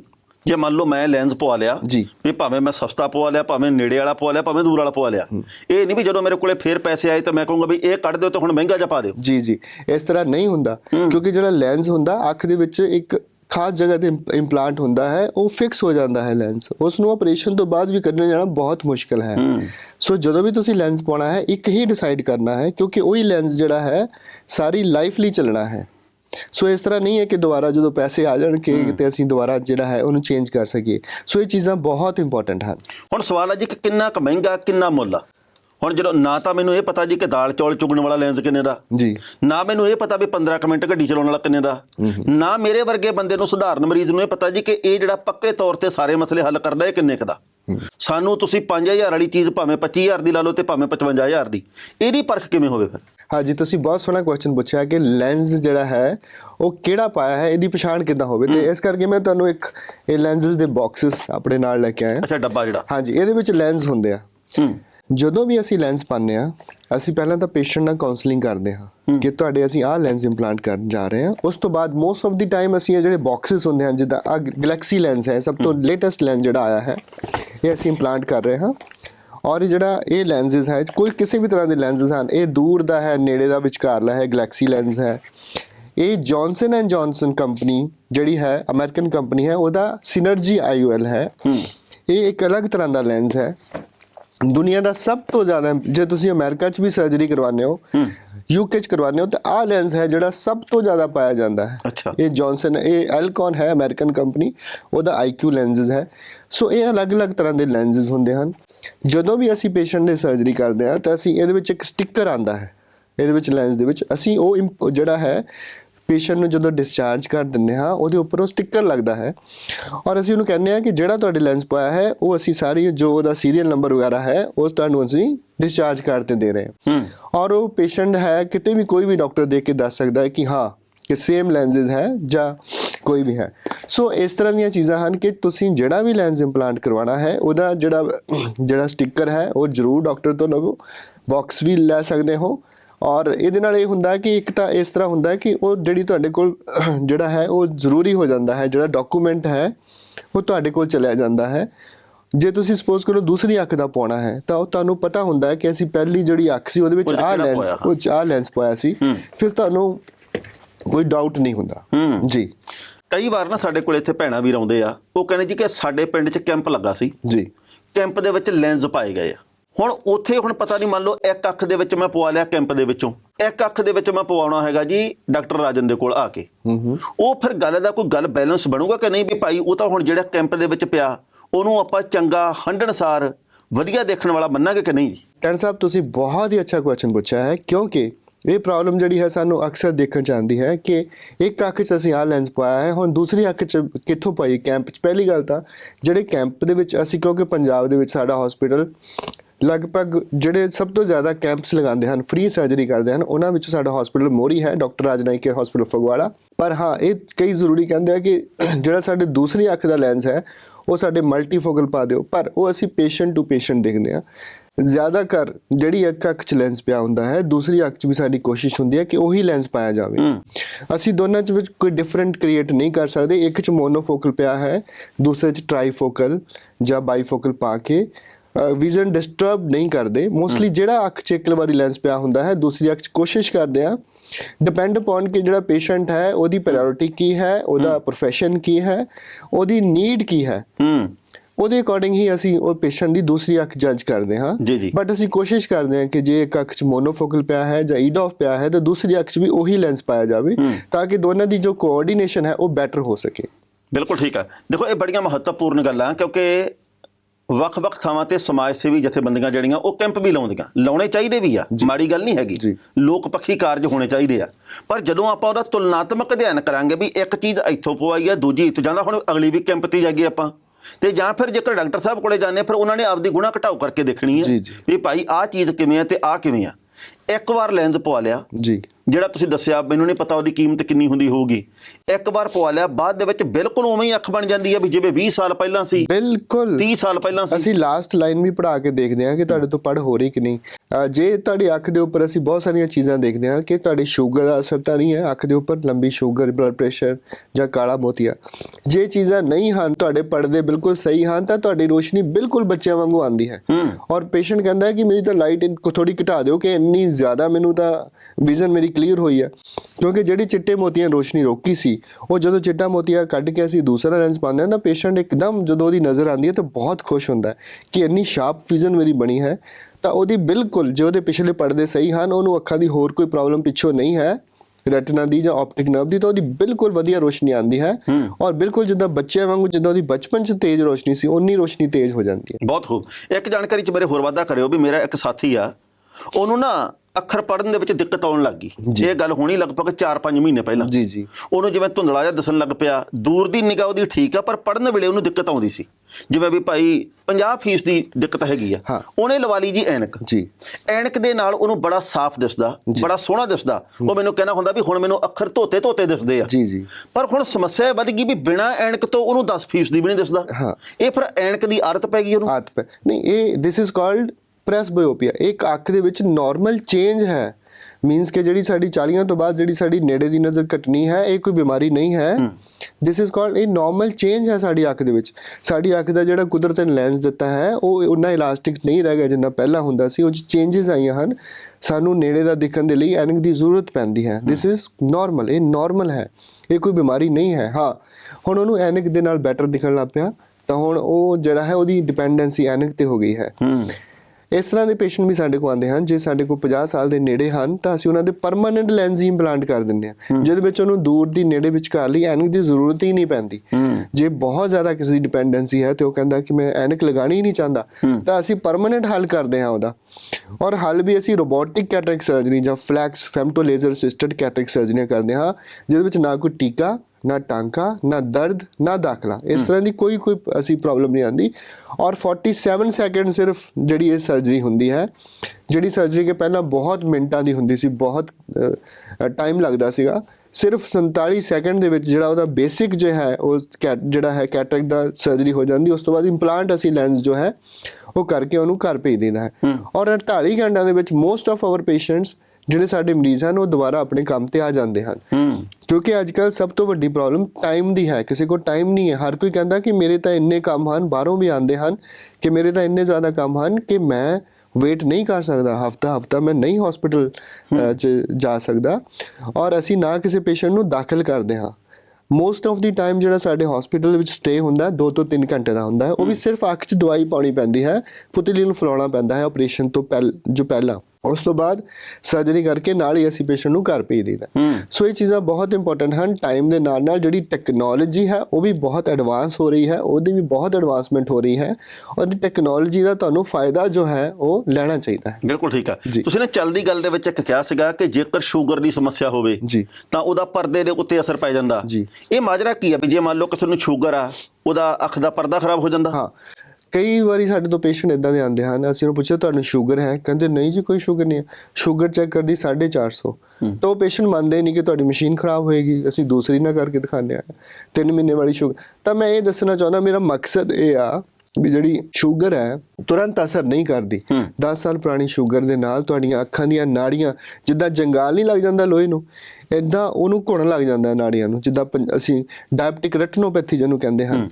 ਜੇ ਮੰਨ ਲਓ ਮੈਂ ਲੈਂਸ ਪਵਾ ਲਿਆ ਜੀ। ਵੀ ਭਾਵੇਂ ਮੈਂ ਸਸਤਾ ਪਵਾ ਲਿਆ ਭਾਵੇਂ ਨੇੜੇ ਵਾਲਾ ਪਵਾ ਲਿਆ ਭਾਵੇਂ ਦੂਰ ਵਾਲਾ ਪਵਾ ਲਿਆ ਇਹ ਨਹੀਂ ਵੀ ਜਦੋਂ ਮੇਰੇ ਕੋਲੇ ਫੇਰ ਪੈਸੇ ਆਏ ਤਾਂ ਮੈਂ ਕਹੂੰਗਾ ਵੀ ਇਹ ਕੱਢ ਦਿਓ ਤੇ ਹੁਣ ਮਹਿੰਗਾ ਜਿਹਾ ਪਾ ਦਿਓ। ਜੀ ਜੀ। ਇਸ ਤਰ੍ਹਾਂ ਨਹੀਂ ਹੁੰਦਾ ਕਿਉਂਕਿ ਜਿਹੜਾ ਲੈਂਸ ਹੁੰਦਾ ਅੱਖ ਦੇ ਵਿੱਚ ਇੱਕ ਖਾਸ ਜਗ੍ਹਾ ਤੇ ਇੰਪਲਾਂਟ ਹੁੰਦਾ ਹੈ ਉਹ ਫਿਕਸ ਹੋ ਜਾਂਦਾ ਹੈ ਲੈਂਸ ਉਸ ਨੂੰ ਆਪਰੇਸ਼ਨ ਤੋਂ ਬਾਅਦ ਵੀ ਕੱਢਣਾ ਜਾਣਾ ਬਹੁਤ ਮੁਸ਼ਕਲ ਹੈ। ਸੋ ਜਦੋਂ ਵੀ ਤੁਸੀਂ ਲੈਂਸ ਪਾਉਣਾ ਹੈ ਇੱਕ ਹੀ ਡਿਸਾਈਡ ਕਰਨਾ ਹੈ ਕਿਉਂਕਿ ਉਹੀ ਲੈਂਸ ਜਿਹੜਾ ਹੈ ਸਾਰੀ ਲਾਈਫ ਲਈ ਚੱਲਣਾ ਹੈ। ਸੋ ਇਸ ਤਰ੍ਹਾਂ ਨਹੀਂ ਹੈ ਕਿ ਦੁਬਾਰਾ ਜਦੋਂ ਪੈਸੇ ਆ ਜਾਣਗੇ ਤੇ ਅਸੀਂ ਦੁਬਾਰਾ ਜਿਹੜਾ ਹੈ ਉਹਨੂੰ ਚੇਂਜ ਕਰ ਸਕੀਏ। ਸੋ ਇਹ ਚੀਜ਼ਾਂ ਬਹੁਤ ਇੰਪੋਰਟੈਂਟ ਹਨ। ਹੁਣ ਸਵਾਲ ਹੈ ਜੀ ਕਿ ਕਿੰਨਾ ਕੁ ਮਹਿੰਗਾ ਕਿੰਨਾ ਮੁੱਲ ਆ? ਹੁਣ ਜਦੋਂ ਨਾ ਤਾਂ ਮੈਨੂੰ ਇਹ ਪਤਾ ਜੀ ਕਿ ਦਾਲ ਚੌਲ ਚੁਗਣ ਵਾਲਾ ਲੈਂਸ ਕਿੰਨੇ ਦਾ? ਜੀ। ਨਾ ਮੈਨੂੰ ਇਹ ਪਤਾ ਵੀ 15 ਕੁ ਮਿੰਟ ਗੱਡੀ ਚਲਾਉਣ ਵਾਲਾ ਕਿੰਨੇ ਦਾ। ਨਾ ਮੇਰੇ ਵਰਗੇ ਬੰਦੇ ਨੂੰ ਸਧਾਰਨ ਮਰੀਜ਼ ਨੂੰ ਇਹ ਪਤਾ ਜੀ ਕਿ ਇਹ ਜਿਹੜਾ ਪੱਕੇ ਤੌਰ ਤੇ ਸਾਰੇ ਮਸਲੇ ਹੱਲ ਕਰਦਾ ਇਹ ਕਿੰਨੇ ਕੁ ਦਾ। ਸਾਨੂੰ ਤੁਸੀਂ 5000 ਵਾਲੀ ਚੀਜ਼ ਭਾਵੇਂ 25000 ਦੀ ਲਾ ਲਓ ਤੇ ਭਾਵੇਂ 55000 ਦੀ। ਇਹਦੀ ਪਰਖ ਕਿਵੇਂ ਹੋਵੇ ਫਿਰ? ਹਾਂਜੀ ਤੁਸੀਂ ਬਹੁਤ ਸੋਹਣਾ ਕੁਐਸਚਨ ਪੁੱਛਿਆ ਕਿ ਲੈਂਸ ਜਿਹੜਾ ਹੈ ਉਹ ਕਿਹੜਾ ਪਾਇਆ ਹੈ ਇਹਦੀ ਪਛਾਣ ਕਿੱਦਾਂ ਹੋਵੇ? ਤੇ ਇਸ ਕਰਕੇ ਮੈਂ ਤੁਹਾਨੂੰ ਇੱਕ ਇਹ ਲੈਂਸਸ ਦੇ ਬਾਕਸਸ ਆਪਣੇ ਨਾਲ ਲੈ ਕੇ ਆਇਆ। ਅੱਛਾ ਡੱਬਾ ਜਿਹੜਾ। ਹਾਂਜੀ ਇਹਦੇ ਵਿੱਚ ਲੈਂਸ ਹੁੰਦੇ ਆ। ਹੂੰ। ਜਦੋਂ ਵੀ ਅਸੀਂ ਲੈਂਸ ਪਾਉਂਦੇ ਆ ਅਸੀਂ ਪਹਿਲਾਂ ਤਾਂ ਪੇਸ਼ੈਂਟ ਨਾਲ ਕਾਉਂਸਲਿੰਗ ਕਰਦੇ ਹਾਂ ਕਿ ਤੁਹਾਡੇ ਅਸੀਂ ਆਹ ਲੈਂਸ ਇੰਪਲਾਂਟ ਕਰਨ ਜਾ ਰਹੇ ਹਾਂ। ਉਸ ਤੋਂ ਬਾਅਦ ਮੋਸਟ ਆਫ ਦੀ ਟਾਈਮ ਅਸੀਂ ਇਹ ਜਿਹੜੇ ਬਾਕਸਸ ਹੁੰਦੇ ਹਨ ਜਿੱਦਾਂ ਆ ਗੈਲੈਕਸੀ ਲੈਂਸ ਹੈ ਸਭ ਤੋਂ ਲੇਟੈਸਟ ਲੈਂਸ ਜਿਹੜਾ ਆਇਆ ਹੈ ਇਹ ਅਸੀਂ ਇੰਪਲਾਂਟ ਕਰ ਰਹੇ ਹਾਂ। ਔਰ ਇਹ ਜਿਹੜਾ ਇਹ ਲੈਂਸਸ ਹੈ ਕੋਈ ਕਿਸੇ ਵੀ ਤਰ੍ਹਾਂ ਦੇ ਲੈਂਸਸ ਹਨ ਇਹ ਦੂਰ ਦਾ ਹੈ ਨੇੜੇ ਦਾ ਵਿਚਕਾਰਲਾ ਹੈ ਗੈਲੈਕਸੀ ਲੈਂਸ ਹੈ। ਇਹ ਜੌਨਸਨ ਐਂਡ ਜੌਨਸਨ ਕੰਪਨੀ ਜਿਹੜੀ ਹੈ ਅਮਰੀਕਨ ਕੰਪਨੀ ਹੈ ਉਹਦਾ ਸਿਨਰਜੀ ਆਈਓਐਲ ਹੈ। ਇਹ ਇੱਕ ਅਲੱਗ ਤਰ੍ਹਾਂ ਦਾ ਲੈਂਸ ਹੈ। ਦੁਨੀਆ ਦਾ ਸਭ ਤੋਂ ਜ਼ਿਆਦਾ ਜੇ ਤੁਸੀਂ ਅਮਰੀਕਾ 'ਚ ਵੀ ਸਰਜਰੀ ਕਰਵਾਉਂਦੇ ਹੋ ਯੂਕੇ 'ਚ ਕਰਵਾਉਂਦੇ ਹੋ ਤਾਂ ਆਹ ਲੈਂਸ ਹੈ ਜਿਹੜਾ ਸਭ ਤੋਂ ਜ਼ਿਆਦਾ ਪਾਇਆ ਜਾਂਦਾ ਹੈ। ਅੱਛਾ। ਇਹ ਜੌਨਸਨ ਇਹ ਐਲਕੌਨ ਹੈ ਅਮਰੀਕਨ ਕੰਪਨੀ ਉਹਦਾ ਆਈਕਿਊ ਲੈਂਸਸ ਹੈ। ਸੋ ਇਹ ਅਲੱਗ-ਅਲੱਗ ਤਰ੍ਹਾਂ ਦੇ ਲੈਂਸਸ ਹੁੰਦੇ ਹਨ। ਜਦੋਂ ਵੀ ਅਸੀਂ ਪੇਸ਼ੈਂਟ ਦੇ ਸਰਜਰੀ ਕਰਦੇ ਹਾਂ ਤਾਂ ਅਸੀਂ ਇਹਦੇ ਵਿੱਚ ਇੱਕ ਸਟicker ਆਂਦਾ ਹੈ। ਇਹਦੇ ਵਿੱਚ ਲੈਂਸ ਦੇ ਵਿੱਚ ਅਸੀਂ ਉਹ ਜਿਹੜਾ ਹੈ ਪੇਸ਼ੈਂਟ ਨੂੰ ਜਦੋਂ ਡਿਸਚਾਰਜ ਕਰ ਦਿੰਦੇ ਹਾਂ ਉਹਦੇ ਉੱਪਰ ਉਹ ਸਟicker ਲੱਗਦਾ ਹੈ। ਔਰ ਅਸੀਂ ਉਹਨੂੰ ਕਹਿੰਦੇ ਹਾਂ ਕਿ ਜਿਹੜਾ ਤੁਹਾਡੇ ਲੈਂਸ ਪਾਇਆ ਹੈ ਉਹ ਅਸੀਂ ਸਾਰੀ ਜੋ ਉਹਦਾ ਸੀਰੀਅਲ ਨੰਬਰ ਵਗੈਰਾ ਹੈ ਉਹ ਤੁਹਾਨੂੰ ਅਸੀਂ ਡਿਸਚਾਰਜ ਕਰਦੇ ਦੇ ਰਹੇ ਹਾਂ। ਔਰ ਉਹ ਪੇਸ਼ੈਂਟ ਹੈ ਕਿਤੇ ਵੀ ਕੋਈ ਵੀ ਡਾਕਟਰ ਦੇਖ ਕੇ ਦੱਸ ਸਕਦਾ ਹੈ ਕਿ ਹਾਂ ਕਿ ਸੇਮ ਲੈਂਸਸ ਹੈ ਜਾਂ ਕੋਈ ਵੀ ਹੈ। ਸੋ ਇਸ ਤਰ੍ਹਾਂ ਦੀਆਂ ਚੀਜ਼ਾਂ ਹਨ ਕਿ ਤੁਸੀਂ ਜਿਹੜਾ ਵੀ ਲੈਂਸ ਇੰਪਲਾਂਟ ਕਰਵਾਉਣਾ ਹੈ ਉਹਦਾ ਜਿਹੜਾ ਜਿਹੜਾ ਸਟicker ਹੈ ਉਹ ਜ਼ਰੂਰ ਡਾਕਟਰ ਤੋਂ ਲਵੋ। ਬਾਕਸ ਵੀ ਲੈ ਸਕਦੇ ਹੋ। ਔਰ ਇਹਦੇ ਨਾਲ ਇਹ ਹੁੰਦਾ ਕਿ ਇੱਕ ਤਾਂ ਇਸ ਤਰ੍ਹਾਂ ਹੁੰਦਾ ਕਿ ਉਹ ਜਿਹੜੀ ਤੁਹਾਡੇ ਕੋਲ ਜਿਹੜਾ ਹੈ ਉਹ ਜ਼ਰੂਰੀ ਹੋ ਜਾਂਦਾ ਹੈ ਜਿਹੜਾ ਡਾਕੂਮੈਂਟ ਹੈ ਉਹ ਤੁਹਾਡੇ ਕੋਲ ਚਲਿਆ ਜਾਂਦਾ ਹੈ। ਜੇ ਤੁਸੀਂ ਸਪੋਜ਼ ਕਰੋ ਦੂਸਰੀ ਅੱਖ ਦਾ ਪਾਉਣਾ ਹੈ ਤਾਂ ਉਹ ਤੁਹਾਨੂੰ ਪਤਾ ਹੁੰਦਾ ਹੈ ਕਿ ਅਸੀਂ ਪਹਿਲੀ ਜਿਹੜੀ ਅੱਖ ਸੀ ਉਹਦੇ ਵਿੱਚ ਕਿਹੜਾ ਲੈਂਸ? ਉਹ 'ਚ ਆਹ ਲੈਂਸ ਪਾਇਆ ਸੀ। ਫਿਰ ਤੁਹਾਨੂੰ ਕੋਈ ਡਾਊਟ ਨਹੀਂ ਹੁੰਦਾ। ਜੀ। ਕਈ ਵਾਰ ਨਾ ਸਾਡੇ ਕੋਲ ਇੱਥੇ ਭੈਣਾਂ ਵੀਰ ਆਉਂਦੇ ਆ ਉਹ ਕਹਿੰਦੇ ਜੀ ਕਿ ਸਾਡੇ ਪਿੰਡ 'ਚ ਕੈਂਪ ਲੱਗਾ ਸੀ। ਜੀ। ਕੈਂਪ ਦੇ ਵਿੱਚ ਲੈਂਸ ਪਾਏ ਗਏ ਆ। ਹੁਣ ਉੱਥੇ ਹੁਣ ਪਤਾ ਨਹੀਂ ਮੰਨ ਲਓ ਇੱਕ ਅੱਖ ਦੇ ਵਿੱਚ ਮੈਂ ਪਵਾ ਲਿਆ ਕੈਂਪ ਦੇ ਵਿੱਚੋਂ। ਇੱਕ ਅੱਖ ਦੇ ਵਿੱਚ ਮੈਂ ਪਵਾਉਣਾ ਹੈਗਾ ਜੀ ਡਾਕਟਰ ਰਾਜਨ ਦੇ ਕੋਲ ਆ ਕੇ। ਉਹ ਫਿਰ ਗੱਲ ਦਾ ਕੋਈ ਗੱਲ ਬੈਲੈਂਸ ਬਣੂਗਾ ਕਿ ਨਹੀਂ ਵੀ ਭਾਈ ਉਹ ਤਾਂ ਹੁਣ ਜਿਹੜਾ ਕੈਂਪ ਦੇ ਵਿੱਚ ਪਿਆ ਉਹਨੂੰ ਆਪਾਂ ਚੰਗਾ ਹੰਡਣਸਾਰ ਵਧੀਆ ਦੇਖਣ ਵਾਲਾ ਮੰਨਾਂਗੇ ਕਿ ਨਹੀਂ? ਟਨ ਸਾਹਿਬ ਤੁਸੀਂ ਬਹੁਤ ਹੀ ਅੱਛਾ ਕੁਐਸਚਨ ਪੁੱਛਿਆ ਹੈ ਕਿਉਂਕਿ ਇਹ ਪ੍ਰੋਬਲਮ ਜਿਹੜੀ ਹੈ ਸਾਨੂੰ ਅਕਸਰ ਦੇਖਣ ਚ ਆਉਂਦੀ ਹੈ ਕਿ ਇੱਕ ਅੱਖ 'ਚ ਅਸੀਂ ਆਹ ਲੈਂਸ ਪਾਇਆ ਹੈ ਹੁਣ ਦੂਸਰੀ ਅੱਖ 'ਚ ਕਿੱਥੋਂ ਪਾਈ? ਕੈਂਪ 'ਚ ਪਹਿਲੀ ਗੱਲ ਤਾਂ ਜਿਹੜੇ ਕੈਂਪ ਦੇ ਵਿੱਚ ਅਸੀਂ ਕਿਉਂਕਿ ਪੰਜਾਬ ਦੇ ਵਿੱਚ ਸਾਡਾ ਹਸਪੀਟਲ ਲਗਭਗ ਜਿਹੜੇ ਸਭ ਤੋਂ ਜ਼ਿਆਦਾ ਕੈਂਪਸ ਲਗਾਉਂਦੇ ਹਨ ਫ੍ਰੀ ਸਰਜਰੀ ਕਰਦੇ ਹਨ ਉਹਨਾਂ ਵਿੱਚ ਸਾਡਾ ਹਸਪੀਟਲ ਮੋਰੀ ਹੈ doctor Rajan eye care hospital Phagwara. ਪਰ ਹਾਂ ਇਹ ਕਈ ਜ਼ਰੂਰੀ ਕਹਿੰਦੇ ਆ ਕਿ ਜਿਹੜਾ ਸਾਡੇ ਦੂਸਰੀ ਅੱਖ ਦਾ ਲੈਂਸ ਹੈ ਉਹ ਸਾਡੇ ਮਲਟੀਫੋਕਲ ਪਾ ਦਿਓ ਪਰ ਉਹ ਅਸੀਂ ਪੇਸ਼ੈਂਟ ਟੂ ਪੇਸ਼ੈਂਟ ਦੇਖਦੇ ਆ ਜ਼ਿਆਦਾ ਕਰ ਜਿਹੜੀ ਇੱਕ ਅੱਖ 'ਚ ਲੈਂਸ ਪਿਆ ਹੁੰਦਾ ਹੈ ਦੂਸਰੀ ਅੱਖ 'ਚ ਵੀ ਸਾਡੀ ਕੋਸ਼ਿਸ਼ ਹੁੰਦੀ ਹੈ ਕਿ ਉਹੀ ਲੈਂਸ ਪਾਇਆ ਜਾਵੇ। ਅਸੀਂ ਦੋਨਾਂ 'ਚ ਵਿੱਚ ਕੋਈ ਡਿਫਰੈਂਟ ਕ੍ਰੀਏਟ ਨਹੀਂ ਕਰ ਸਕਦੇ ਇੱਕ 'ਚ ਮੋਨੋਫੋਕਲ ਪਿਆ ਹੈ ਦੂਸਰੇ 'ਚ ਟ੍ਰਾਈਫੋਕਲ ਜਾਂ ਬਾਈਫੋਕਲ ਪਾ ਕੇ ਵਿਜ਼ਨ ਡਿਸਟਰਬ ਨਹੀਂ ਕਰਦੇ। ਮੋਸਟਲੀ ਜਿਹੜਾ ਅੱਖ 'ਚ ਇੱਕ ਵਾਰੀ ਲੈਂਸ ਪਿਆ ਹੁੰਦਾ ਹੈ ਦੂਸਰੀ ਅੱਖ 'ਚ ਕੋਸ਼ਿਸ਼ ਕਰਦੇ ਆ। ਡਿਪੈਂਡ ਅਪਨ ਕਿ ਜਿਹੜਾ ਪੇਸ਼ੈਂਟ ਹੈ ਉਹਦੀ ਪ੍ਰਾਇੋਰਟੀ ਕੀ ਹੈ ਉਹਦਾ profession ਕੀ ਹੈ ਉਹਦੀ ਨੀਡ ਕੀ ਹੈ। ਹੂੰ। ਉਹਦੇ ਅਕੋਰਡਿੰਗ ਹੀ ਅਸੀਂ ਉਹ ਪੇਸ਼ੈਂਟ ਦੀ ਦੂਸਰੀ ਅੱਖ ਜੱਜ ਕਰਦੇ ਹਾਂ। ਬਟ ਅਸੀਂ ਕੋਸ਼ਿਸ਼ ਕਰਦੇ ਹਾਂ ਕਿ ਜੇ ਇੱਕ ਅੱਖ 'ਚ ਮੋਨੋਫੋਕਲ ਪਿਆ ਹੈ ਜਾਂ ਈਡੋਫ ਪਿਆ ਹੈ ਤਾਂ ਦੂਸਰੀ ਅੱਖ 'ਚ ਵੀ ਉਹੀ ਲੈਂਸ ਪਾਇਆ ਜਾਵੇ ਤਾਂ ਕਿ ਦੋਨਾਂ ਦੀ ਜੋ ਕੋਆਰਡੀਨੇਸ਼ਨ ਹੈ ਉਹ ਬੈਟਰ ਹੋ ਸਕੇ। ਬਿਲਕੁਲ ਠੀਕ ਹੈ। ਦੇਖੋ ਇਹ ਬੜੀਆਂ ਮਹੱਤਵਪੂਰਨ ਗੱਲਾਂ ਕਿਉਂਕਿ ਵੱਖ-ਵੱਖ ਥਾਵਾਂ ਤੇ ਸਮਾਜ ਸੇਵੀ ਜਥੇਬੰਦੀਆਂ ਜਿਹੜੀਆਂ ਉਹ ਕੈਂਪ ਵੀ ਲਾਉਂਦੀਆਂ। ਲਾਉਣੇ ਚਾਹੀਦੇ ਵੀ ਆ ਮਾੜੀ ਗੱਲ ਨਹੀਂ ਹੈਗੀ। ਲੋਕ ਪੱਖੀ ਕਾਰਜ ਹੋਣੇ ਚਾਹੀਦੇ ਆ। ਪਰ ਜਦੋਂ ਆਪਾਂ ਉਹਦਾ ਤੁਲਨਾਤਮਕ ਅਧਿਐਨ ਕਰਾਂਗੇ ਵੀ ਇੱਕ ਚੀਜ਼ ਇੱਥੋਂ ਪਵਾਈ ਆ ਦੂਜੀ ਇੱਥੋਂ ਜਾਂਦਾ ਹੁਣ ਅਗਲੀ ਵੀ ਕੈਂਪ ਤੇ ਜਾਈਏ ਆਪਾਂ। ਤੇ ਜਾਂ ਫਿਰ ਜੇਕਰ ਡਾਕਟਰ ਸਾਹਿਬ ਕੋਲੇ ਜਾਂਦੇ ਫਿਰ ਉਹਨਾਂ ਨੇ ਆਪਦੀ ਗੁਣਾ ਘਟਾਓ ਕਰਕੇ ਦੇਖਣੀ ਹੈ। ਵੀ ਭਾਈ ਆਹ ਚੀਜ਼ ਕਿਵੇਂ ਆ ਤੇ ਆਹ ਕਿਵੇਂ ਆ। ਇੱਕ ਵਾਰ ਲੈਂਸ ਪਵਾ ਲਿਆ। ਜੀ। ਜਿਹੜਾ ਤੁਸੀਂ ਦੱਸਿਆ ਮੈਨੂੰ ਨਹੀਂ ਪਤਾ ਉਹਦੀ ਕੀਮਤ ਕਿੰਨੀ ਹੁੰਦੀ ਹੋਊਗੀ। ਇੱਕ ਵਾਰ ਪਵਾ ਲਿਆ ਬਾਅਦ ਦੇ ਵਿੱਚ ਬਿਲਕੁਲ ਉਵੇਂ ਹੀ ਅੱਖ ਬਣ ਜਾਂਦੀ ਹੈ ਵੀ ਜਿਵੇਂ 20 ਸਾਲ ਪਹਿਲਾਂ ਸੀ ਬਿਲਕੁਲ। 30 ਸਾਲ ਪਹਿਲਾਂ ਸੀ। ਅਸੀਂ ਲਾਸਟ ਲਾਈਨ ਵੀ ਪੜਾ ਕੇ ਦੇਖਦੇ ਹਾਂ ਕਿ ਤੁਹਾਡੇ ਤੋਂ ਪੜ ਹੋ ਰਹੀ ਕਿ ਨਹੀਂ। ਜੇ ਤੁਹਾਡੀ ਅੱਖ ਦੇ ਉੱਪਰ ਅਸੀਂ ਬਹੁਤ ਸਾਰੀਆਂ ਚੀਜ਼ਾਂ ਦੇਖਦੇ ਹਾਂ ਕਿ ਤੁਹਾਡੀ ਸ਼ੂਗਰ ਦਾ ਅਸਰ ਤਾਂ ਨਹੀਂ ਹੈ ਅੱਖ ਦੇ ਉੱਪਰ ਲੰਬੀ ਸ਼ੂਗਰ ਬਲੱਡ ਪ੍ਰੈਸ਼ਰ ਜਾਂ ਕਾਲਾ ਮੋਤੀਆ। ਜੇ ਚੀਜ਼ਾਂ ਨਹੀਂ ਹਨ ਤੁਹਾਡੇ ਪੜਦੇ ਬਿਲਕੁਲ ਸਹੀ ਹਨ ਤਾਂ ਤੁਹਾਡੀ ਰੋਸ਼ਨੀ ਬਿਲਕੁਲ ਬੱਚਿਆਂ ਵਾਂਗੂ ਆਉਂਦੀ ਹੈ। ਔਰ ਪੇਸ਼ੈਂਟ ਕਹਿੰਦਾ ਹੈ ਕਿ ਮੇਰੀ ਤਾਂ ਲਾਈਟ ਥੋੜੀ ਘਟਾ ਦਿਓ ਕਿ ਇੰਨੀ ਜ਼ਿਆਦਾ ਮੈਨੂੰ ਤਾਂ ਵਿਜ਼ਨ ਮੇਰੀ ਕਲੀਅਰ ਹੋਈ ਹੈ। ਕਿਉਂਕਿ ਜਿਹੜੀ ਚਿੱਟੇ ਮੋਤੀਆਂ ਰੋਸ਼ਨੀ ਰੋਕੀ ਸੀ ਉਹ ਜਦੋਂ ਚਿੱਟਾ ਮੋਤੀਆ ਕੱਢ ਕੇ ਅਸੀਂ ਦੂਸਰਾ ਲੈਂਸ ਪਾਉਂਦੇ ਹਾਂ ਤਾਂ ਪੇਸ਼ੈਂਟ ਇੱਕਦਮ ਜਦੋਂ ਉਹਦੀ ਨਜ਼ਰ ਆਉਂਦੀ ਹੈ ਤਾਂ ਬਹੁਤ ਖੁਸ਼ ਹੁੰਦਾ ਹੈ ਕਿ ਇੰਨੀ ਸ਼ਾਰਪ ਵਿਜ਼ਨ ਮੇਰੀ ਬਣੀ ਹੈ। ਤਾਂ ਉਹਦੀ ਬਿਲਕੁਲ ਜੇ ਉਹਦੇ ਪਿਛਲੇ ਪਰਦੇ ਸਹੀ ਹਨ ਉਹਨੂੰ ਅੱਖਾਂ ਦੀ ਹੋਰ ਕੋਈ ਪ੍ਰੋਬਲਮ ਪਿੱਛੋਂ ਨਹੀਂ ਹੈ ਰੈਟੀਨਾ ਦੀ ਜਾਂ ਆਪਟਿਕ ਨਰਵ ਦੀ ਤਾਂ ਉਹਦੀ ਬਿਲਕੁਲ ਵਧੀਆ ਰੋਸ਼ਨੀ ਆਉਂਦੀ ਹੈ। ਔਰ ਬਿਲਕੁਲ ਜਿੱਦਾਂ ਬੱਚਿਆਂ ਵਾਂਗੂ ਜਿੱਦਾਂ ਉਹਦੀ ਬਚਪਨ 'ਚ ਤੇਜ਼ ਰੋਸ਼ਨੀ ਸੀ ਓਨੀ ਰੋਸ਼ਨੀ ਤੇਜ਼ ਹੋ ਜਾਂਦੀ ਹੈ। ਬਹੁਤ ਖੂਬ। ਇੱਕ ਜਾਣਕਾਰੀ ਚ ਮੇਰੇ ਹੋਰ ਵਾਧਾ ਕਰਿਓ ਵੀ ਮੇਰਾ ਇੱਕ ਸਾਥੀ ਆ ਉਹਨੂੰ ਨਾ ਅੱਖਰ ਪੜਨ ਦੇ ਵਿੱਚ ਦਿੱਕਤ ਆਉਣ ਲੱਗ ਗਈ। ਇਹ ਗੱਲ ਹੋਣੀ ਲਗਭਗ 4-5 ਮਹੀਨੇ ਪਹਿਲਾਂ। ਜੀ ਜੀ। ਉਹਨੂੰ ਜਿਵੇਂ ਧੁੰਦਲਾ ਜਿਹਾ ਦਿਸਣ ਲੱਗ ਪਿਆ ਦੂਰ ਦੀ ਨਿਗਾਹ ਉਹਦੀ ਠੀਕ ਆ ਪਰ ਪੜਨ ਵੇਲੇ ਉਹਨੂੰ ਦਿੱਕਤ ਆਉਂਦੀ ਸੀ। ਜਿਵੇਂ ਵੀ ਭਾਈ 50% ਦੀ ਦਿੱਕਤ ਹੈਗੀ ਆ। ਉਹਨੇ ਲਵਾ ਲਈ ਜੀ ਐਨਕ। ਜੀ। ਐਨਕ ਦੇ ਨਾਲ ਉਹਨੂੰ ਬੜਾ ਸਾਫ਼ ਦਿਸਦਾ ਬੜਾ ਸੋਹਣਾ ਦਿਸਦਾ। ਉਹ ਮੈਨੂੰ ਕਹਿਣਾ ਹੁੰਦਾ ਵੀ ਹੁਣ ਮੈਨੂੰ ਅੱਖਰ ਧੋਤੇ ਧੋਤੇ ਦਿਸਦੇ ਆ। ਜੀ ਜੀ। ਪਰ ਹੁਣ ਸਮੱਸਿਆ ਵੱਧ ਗਈ ਵੀ ਬਿਨਾ ਐਨਕ ਤੋਂ ਉਹਨੂੰ 10% ਦੀ ਵੀ ਨਹੀਂ ਦਿਸਦਾ। ਹਾਂ। ਇਹ ਫਿਰ ਐਨਕ ਦੀ ਆਦਤ ਪੈ ਗਈ ਉਹਨੂੰ। ਆਦਤ ਪੈ ਨਹੀਂ ਇਹ ਥਿਸ ਇਜ਼ ਕਾਲਡ ਪ੍ਰੈਸਬਾਇਓਪੀਆ ਇੱਕ ਅੱਖ ਦੇ ਵਿੱਚ ਨਾਰਮਲ ਚੇਂਜ ਹੈ। ਮੀਨਸ ਕਿ ਜਿਹੜੀ ਸਾਡੀ 40 ਤੋਂ ਬਾਅਦ ਜਿਹੜੀ ਸਾਡੀ ਨੇੜੇ ਦੀ ਨਜ਼ਰ ਘਟਣੀ ਹੈ ਇਹ ਕੋਈ ਬਿਮਾਰੀ ਨਹੀਂ ਹੈ। ਥਿਸ ਇਜ਼ ਕਾਲਡ ਇਹ ਨਾਰਮਲ ਚੇਂਜ ਹੈ ਸਾਡੀ ਅੱਖ ਦੇ ਵਿੱਚ। ਸਾਡੀ ਅੱਖ ਦਾ ਜਿਹੜਾ ਕੁਦਰਤ ਨੇ ਲੈਂਸ ਦਿੱਤਾ ਹੈ ਉਹ ਉਨਾ ਇਲਾਸਟਿਕ ਨਹੀਂ ਰਹਿ ਗਿਆ ਜਿੰਨਾ ਪਹਿਲਾਂ ਹੁੰਦਾ ਸੀ। ਉਹ ਚ ਚੇਂਜਸ ਆਈਆਂ ਹਨ। ਸਾਨੂੰ ਨੇੜੇ ਦਾ ਦਿਖਣ ਦੇ ਲਈ ਐਨਕ ਦੀ ਜ਼ਰੂਰਤ ਪੈਂਦੀ ਹੈ। ਥਿਸ ਇਜ਼ ਨਾਰਮਲ ਇਹ ਨਾਰਮਲ ਹੈ। ਇਹ ਕੋਈ ਬਿਮਾਰੀ ਨਹੀਂ ਹੈ। ਹਾਂ ਹੁਣ ਉਹਨੂੰ ਐਨਕ ਦੇ ਨਾਲ ਬੈਟਰ ਦਿਖਣ ਲੱਗ ਪਿਆ। ਤਾਂ ਹੁਣ ਉਹ ਜਿਹੜਾ ਹੈ ਉਹਦੀ ਡਿਪੈਂਡੈਂਸੀ ਐਨਕ ਤੇ ਹੋ ਗਈ ਹੂੰ। ਇਸ ਤਰ੍ਹਾਂ ਦੇ ਪੇਸ਼ੈਂਟ ਵੀ ਸਾਡੇ ਕੋਲ ਆਉਂਦੇ ਹਨ ਜੇ ਸਾਡੇ ਕੋਲ 50 ਸਾਲ ਦੇ ਨੇੜੇ ਹਨ ਤਾਂ ਅਸੀਂ ਉਹਨਾਂ ਦੇ ਪਰਮਾਨੈਂਟ ਲੈਂਸ ਇੰਪਲਾਂਟ ਕਰ ਦਿੰਦੇ ਹਾਂ। ਜਿਹਦੇ ਵਿੱਚ ਉਹਨੂੰ ਦੂਰ ਦੀ ਨੇੜੇ ਵਿਚਕਾਰ ਲਈ ਐਨਕ ਦੀ ਜ਼ਰੂਰਤ ਹੀ ਨਹੀਂ ਪੈਂਦੀ। ਜੇ ਬਹੁਤ ਜ਼ਿਆਦਾ ਕਿਸੇ ਦੀ ਡਿਪੈਂਡੈਂਸੀ ਹੈ ਤੇ ਉਹ ਕਹਿੰਦਾ ਕਿ ਮੈਂ ਐਨਕ ਲਗਾਣੀ ਹੀ ਨਹੀਂ ਚਾਹੁੰਦਾ ਤਾਂ ਅਸੀਂ ਪਰਮਾਨੈਂਟ ਹੱਲ ਕਰਦੇ ਹਾਂ ਉਹਦਾ। ਔਰ ਹੱਲ ਵੀ ਅਸੀਂ ਰੋਬੋਟਿਕ ਕੈਟਰੈਕਟ ਸਰਜਰੀ ਜਾਂ flex femto laser assisted cataract surgery ਕਰਦੇ ਹਾਂ ਜਿਹਦੇ ਵਿੱਚ ਨਾ ਕੋਈ ਟੀਕਾ ਨਾ ਟਾਂਕਾ ਨਾ ਦਰਦ ਨਾ ਦਾਖਲਾ। ਇਸ ਤਰ੍ਹਾਂ ਦੀ ਕੋਈ ਕੋਈ ਅਸੀਂ ਪ੍ਰੋਬਲਮ ਨਹੀਂ ਆਂਦੀ ਔਰ 47 ਸੈਕਿੰਡ ਸਿਰਫ ਜਿਹੜੀ ਇਹ ਸਰਜਰੀ ਹੁੰਦੀ ਹੈ ਜਿਹੜੀ ਸਰਜਰੀ ਕੇ ਪਹਿਲਾਂ ਬਹੁਤ ਮਿੰਟਾਂ ਦੀ ਹੁੰਦੀ ਸੀ ਬਹੁਤ ਟਾਈਮ ਲੱਗਦਾ ਸੀਗਾ। ਸਿਰਫ 47 ਸੈਕਿੰਡ ਦੇ ਵਿੱਚ ਜਿਹੜਾ ਉਹਦਾ ਬੇਸਿਕ ਜੋ ਹੈ ਉਹ ਜਿਹੜਾ ਹੈ ਕੈਟਰੈਕਟ ਦਾ ਸਰਜਰੀ ਹੋ ਜਾਂਦੀ ਉਸ ਤੋਂ ਬਾਅਦ ਇੰਪਲਾਂਟ ਅਸੀਂ ਲੈਂਸ ਜੋ ਹੈ ਉਹ ਕਰਕੇ ਉਹਨੂੰ ਘਰ ਭੇਜ ਦਿੰਦਾ ਹੈ। ਔਰ 48 ਘੰਟਿਆਂ ਦੇ ਵਿੱਚ ਮੋਸਟ ਆਫ ਆਵਰ ਪੇਸ਼ੈਂਟਸ ਜਿਹੜੇ ਸਾਡੇ ਮਰੀਜ਼ ਹਨ ਉਹ ਦੁਬਾਰਾ ਆਪਣੇ ਕੰਮ ਤੇ ਆ ਜਾਂਦੇ ਹਨ। ਕਿਉਂਕਿ ਅੱਜ ਕੱਲ ਸਭ ਤੋਂ ਵੱਡੀ ਪ੍ਰੋਬਲਮ ਟਾਈਮ ਦੀ ਹੈ। ਕਿਸੇ ਕੋਲ ਟਾਈਮ ਨਹੀਂ ਹੈ। ਹਰ ਕੋਈ ਕਹਿੰਦਾ ਕਿ ਮੇਰੇ ਤਾਂ ਇੰਨੇ ਕੰਮ ਹਨ ਬਾਹਰੋਂ ਵੀ ਆਉਂਦੇ ਹਨ ਕਿ ਮੇਰੇ ਤਾਂ ਇੰਨੇ ਜ਼ਿਆਦਾ ਕੰਮ ਹਨ ਕਿ ਮੈਂ ਵੇਟ ਨਹੀਂ ਕਰ ਸਕਦਾ। ਹਫਤਾ ਹਫਤਾ ਮੈਂ ਨਹੀਂ ਹਸਪੀਟਲ ਚ ਜਾ ਸਕਦਾ। ਔਰ ਅਸੀਂ ਨਾ ਕਿਸੇ ਪੇਸ਼ੈਂਟ ਨੂੰ ਦਾਖਲ ਕਰਦੇ ਹਾਂ। ਮੋਸਟ ਆਫ ਦੀ ਟਾਈਮ ਜਿਹੜਾ ਸਾਡੇ ਹਸਪੀਟਲ ਵਿੱਚ ਸਟੇ ਹੁੰਦਾ 2 ਤੋਂ 3 ਘੰਟੇ ਦਾ ਹੁੰਦਾ ਹੈ। ਉਹ ਵੀ ਸਿਰਫ ਅੱਖ 'ਚ ਦਵਾਈ ਪਾਉਣੀ ਪੈਂਦੀ ਹੈ। ਪੁਤਲੀ ਨੂੰ ਫਲਾਉਣਾ ਪੈਂਦਾ ਹੈ ਆਪਰੇਸ਼ਨ ਤੋਂ ਪਹਿਲ ਜੋ ਪਹਿਲਾਂ। ਉਸ ਤੋਂ ਬਾਅਦ ਸਰਜਰੀ ਕਰਕੇ ਨਾਲ ਹੀ ਅਸੀਂ ਪੇਸ਼ੈਂਟ ਨੂੰ ਘਰ ਭੇਜ ਦਈਦਾ ਹੂੰ। ਸੋ ਇਹ ਚੀਜ਼ਾਂ ਬਹੁਤ ਇੰਪੋਰਟੈਂਟ ਹਨ। ਟਾਈਮ ਦੇ ਨਾਲ ਨਾਲ ਜਿਹੜੀ ਟੈਕਨੋਲੋਜੀ ਹੈ ਉਹ ਵੀ ਬਹੁਤ ਐਡਵਾਂਸ ਹੋ ਰਹੀ ਹੈ। ਉਹਦੀ ਵੀ ਬਹੁਤ ਐਡਵਾਂਸਮੈਂਟ ਹੋ ਰਹੀ ਹੈ। ਔਰ ਟੈਕਨੋਲੋਜੀ ਦਾ ਤੁਹਾਨੂੰ ਫਾਇਦਾ ਜੋ ਹੈ ਉਹ ਲੈਣਾ ਚਾਹੀਦਾ ਹੈ। ਬਿਲਕੁਲ ਠੀਕ ਜੀ। ਤੁਸੀਂ ਨੇ ਚਲਦੀ ਗੱਲ ਦੇ ਵਿੱਚ ਇੱਕ ਕਿਹਾ ਸੀਗਾ ਕਿ ਜੇਕਰ ਸ਼ੂਗਰ ਦੀ ਸਮੱਸਿਆ ਹੋਵੇ ਤਾਂ ਉਹਦਾ ਪਰਦੇ ਦੇ ਉੱਤੇ ਅਸਰ ਪੈ ਜਾਂਦਾ। ਇਹ ਮਾਜਰਾ ਕੀ ਆ ਵੀ ਜੇ ਮੰਨ ਲਓ ਕਿਸੇ ਨੂੰ ਸ਼ੂਗਰ ਆ ਉਹਦਾ ਅੱਖ ਦਾ ਪਰਦਾ ਖਰਾਬ ਹੋ ਜਾਂਦਾ? ਹਾਂ। ਕਈ ਵਾਰੀ ਸਾਡੇ ਤੋਂ ਪੇਸ਼ੈਂਟ ਇਦਾਂ ਦੇ ਆਉਂਦੇ ਹਨ ਅਸੀਂ ਉਹਨੂੰ ਪੁੱਛਿਆ ਤੁਹਾਨੂੰ ਸ਼ੂਗਰ ਹੈ? ਕਹਿੰਦੇ ਨਹੀਂ ਜੀ ਕੋਈ ਸ਼ੂਗਰ ਨਹੀਂ ਹੈ। ਸ਼ੂਗਰ ਚੈੱਕ ਕਰਦੀ 450 ਤਾਂ ਉਹ ਪੇਸ਼ੈਂਟ ਮੰਨਦੇ ਨਹੀਂ ਕਿ ਤੁਹਾਡੀ ਮਸ਼ੀਨ ਖਰਾਬ ਹੋਏਗੀ ਅਸੀਂ ਦੂਸਰੀ ਨਾ ਕਰਕੇ ਦਿਖਾਉਂਦੇ ਆ 3 ਮਹੀਨੇ ਵਾਲੀ ਸ਼ੂਗਰ ਤਾਂ ਮੈਂ ਇਹ ਦੱਸਣਾ ਚਾਹੁੰਦਾ ਮੇਰਾ ਮਕਸਦ ਇਹ ਆ ਵੀ ਜਿਹੜੀ ਸ਼ੂਗਰ ਹੈ ਤੁਰੰਤ ਅਸਰ ਨਹੀਂ ਕਰਦੀ। 10 ਸਾਲ ਪੁਰਾਣੀ ਸ਼ੂਗਰ ਦੇ ਨਾਲ ਤੁਹਾਡੀਆਂ ਅੱਖਾਂ ਦੀਆਂ ਨਾੜੀਆਂ ਜਿੱਦਾਂ ਜੰਗਾਲ ਨਹੀਂ ਲੱਗ ਜਾਂਦਾ ਲੋਹੇ ਨੂੰ ਇਦਾਂ ਉਹਨੂੰ ਘੁਣ ਲੱਗ ਜਾਂਦਾ ਨਾੜੀਆਂ ਨੂੰ ਜਿੱਦਾਂ ਅਸੀਂ ਡਾਇਬਟਿਕ ਰੈਟੀਨੋਪੈਥੀ ਜਿਹਨੂੰ ਕਹਿੰਦੇ ਹਨ।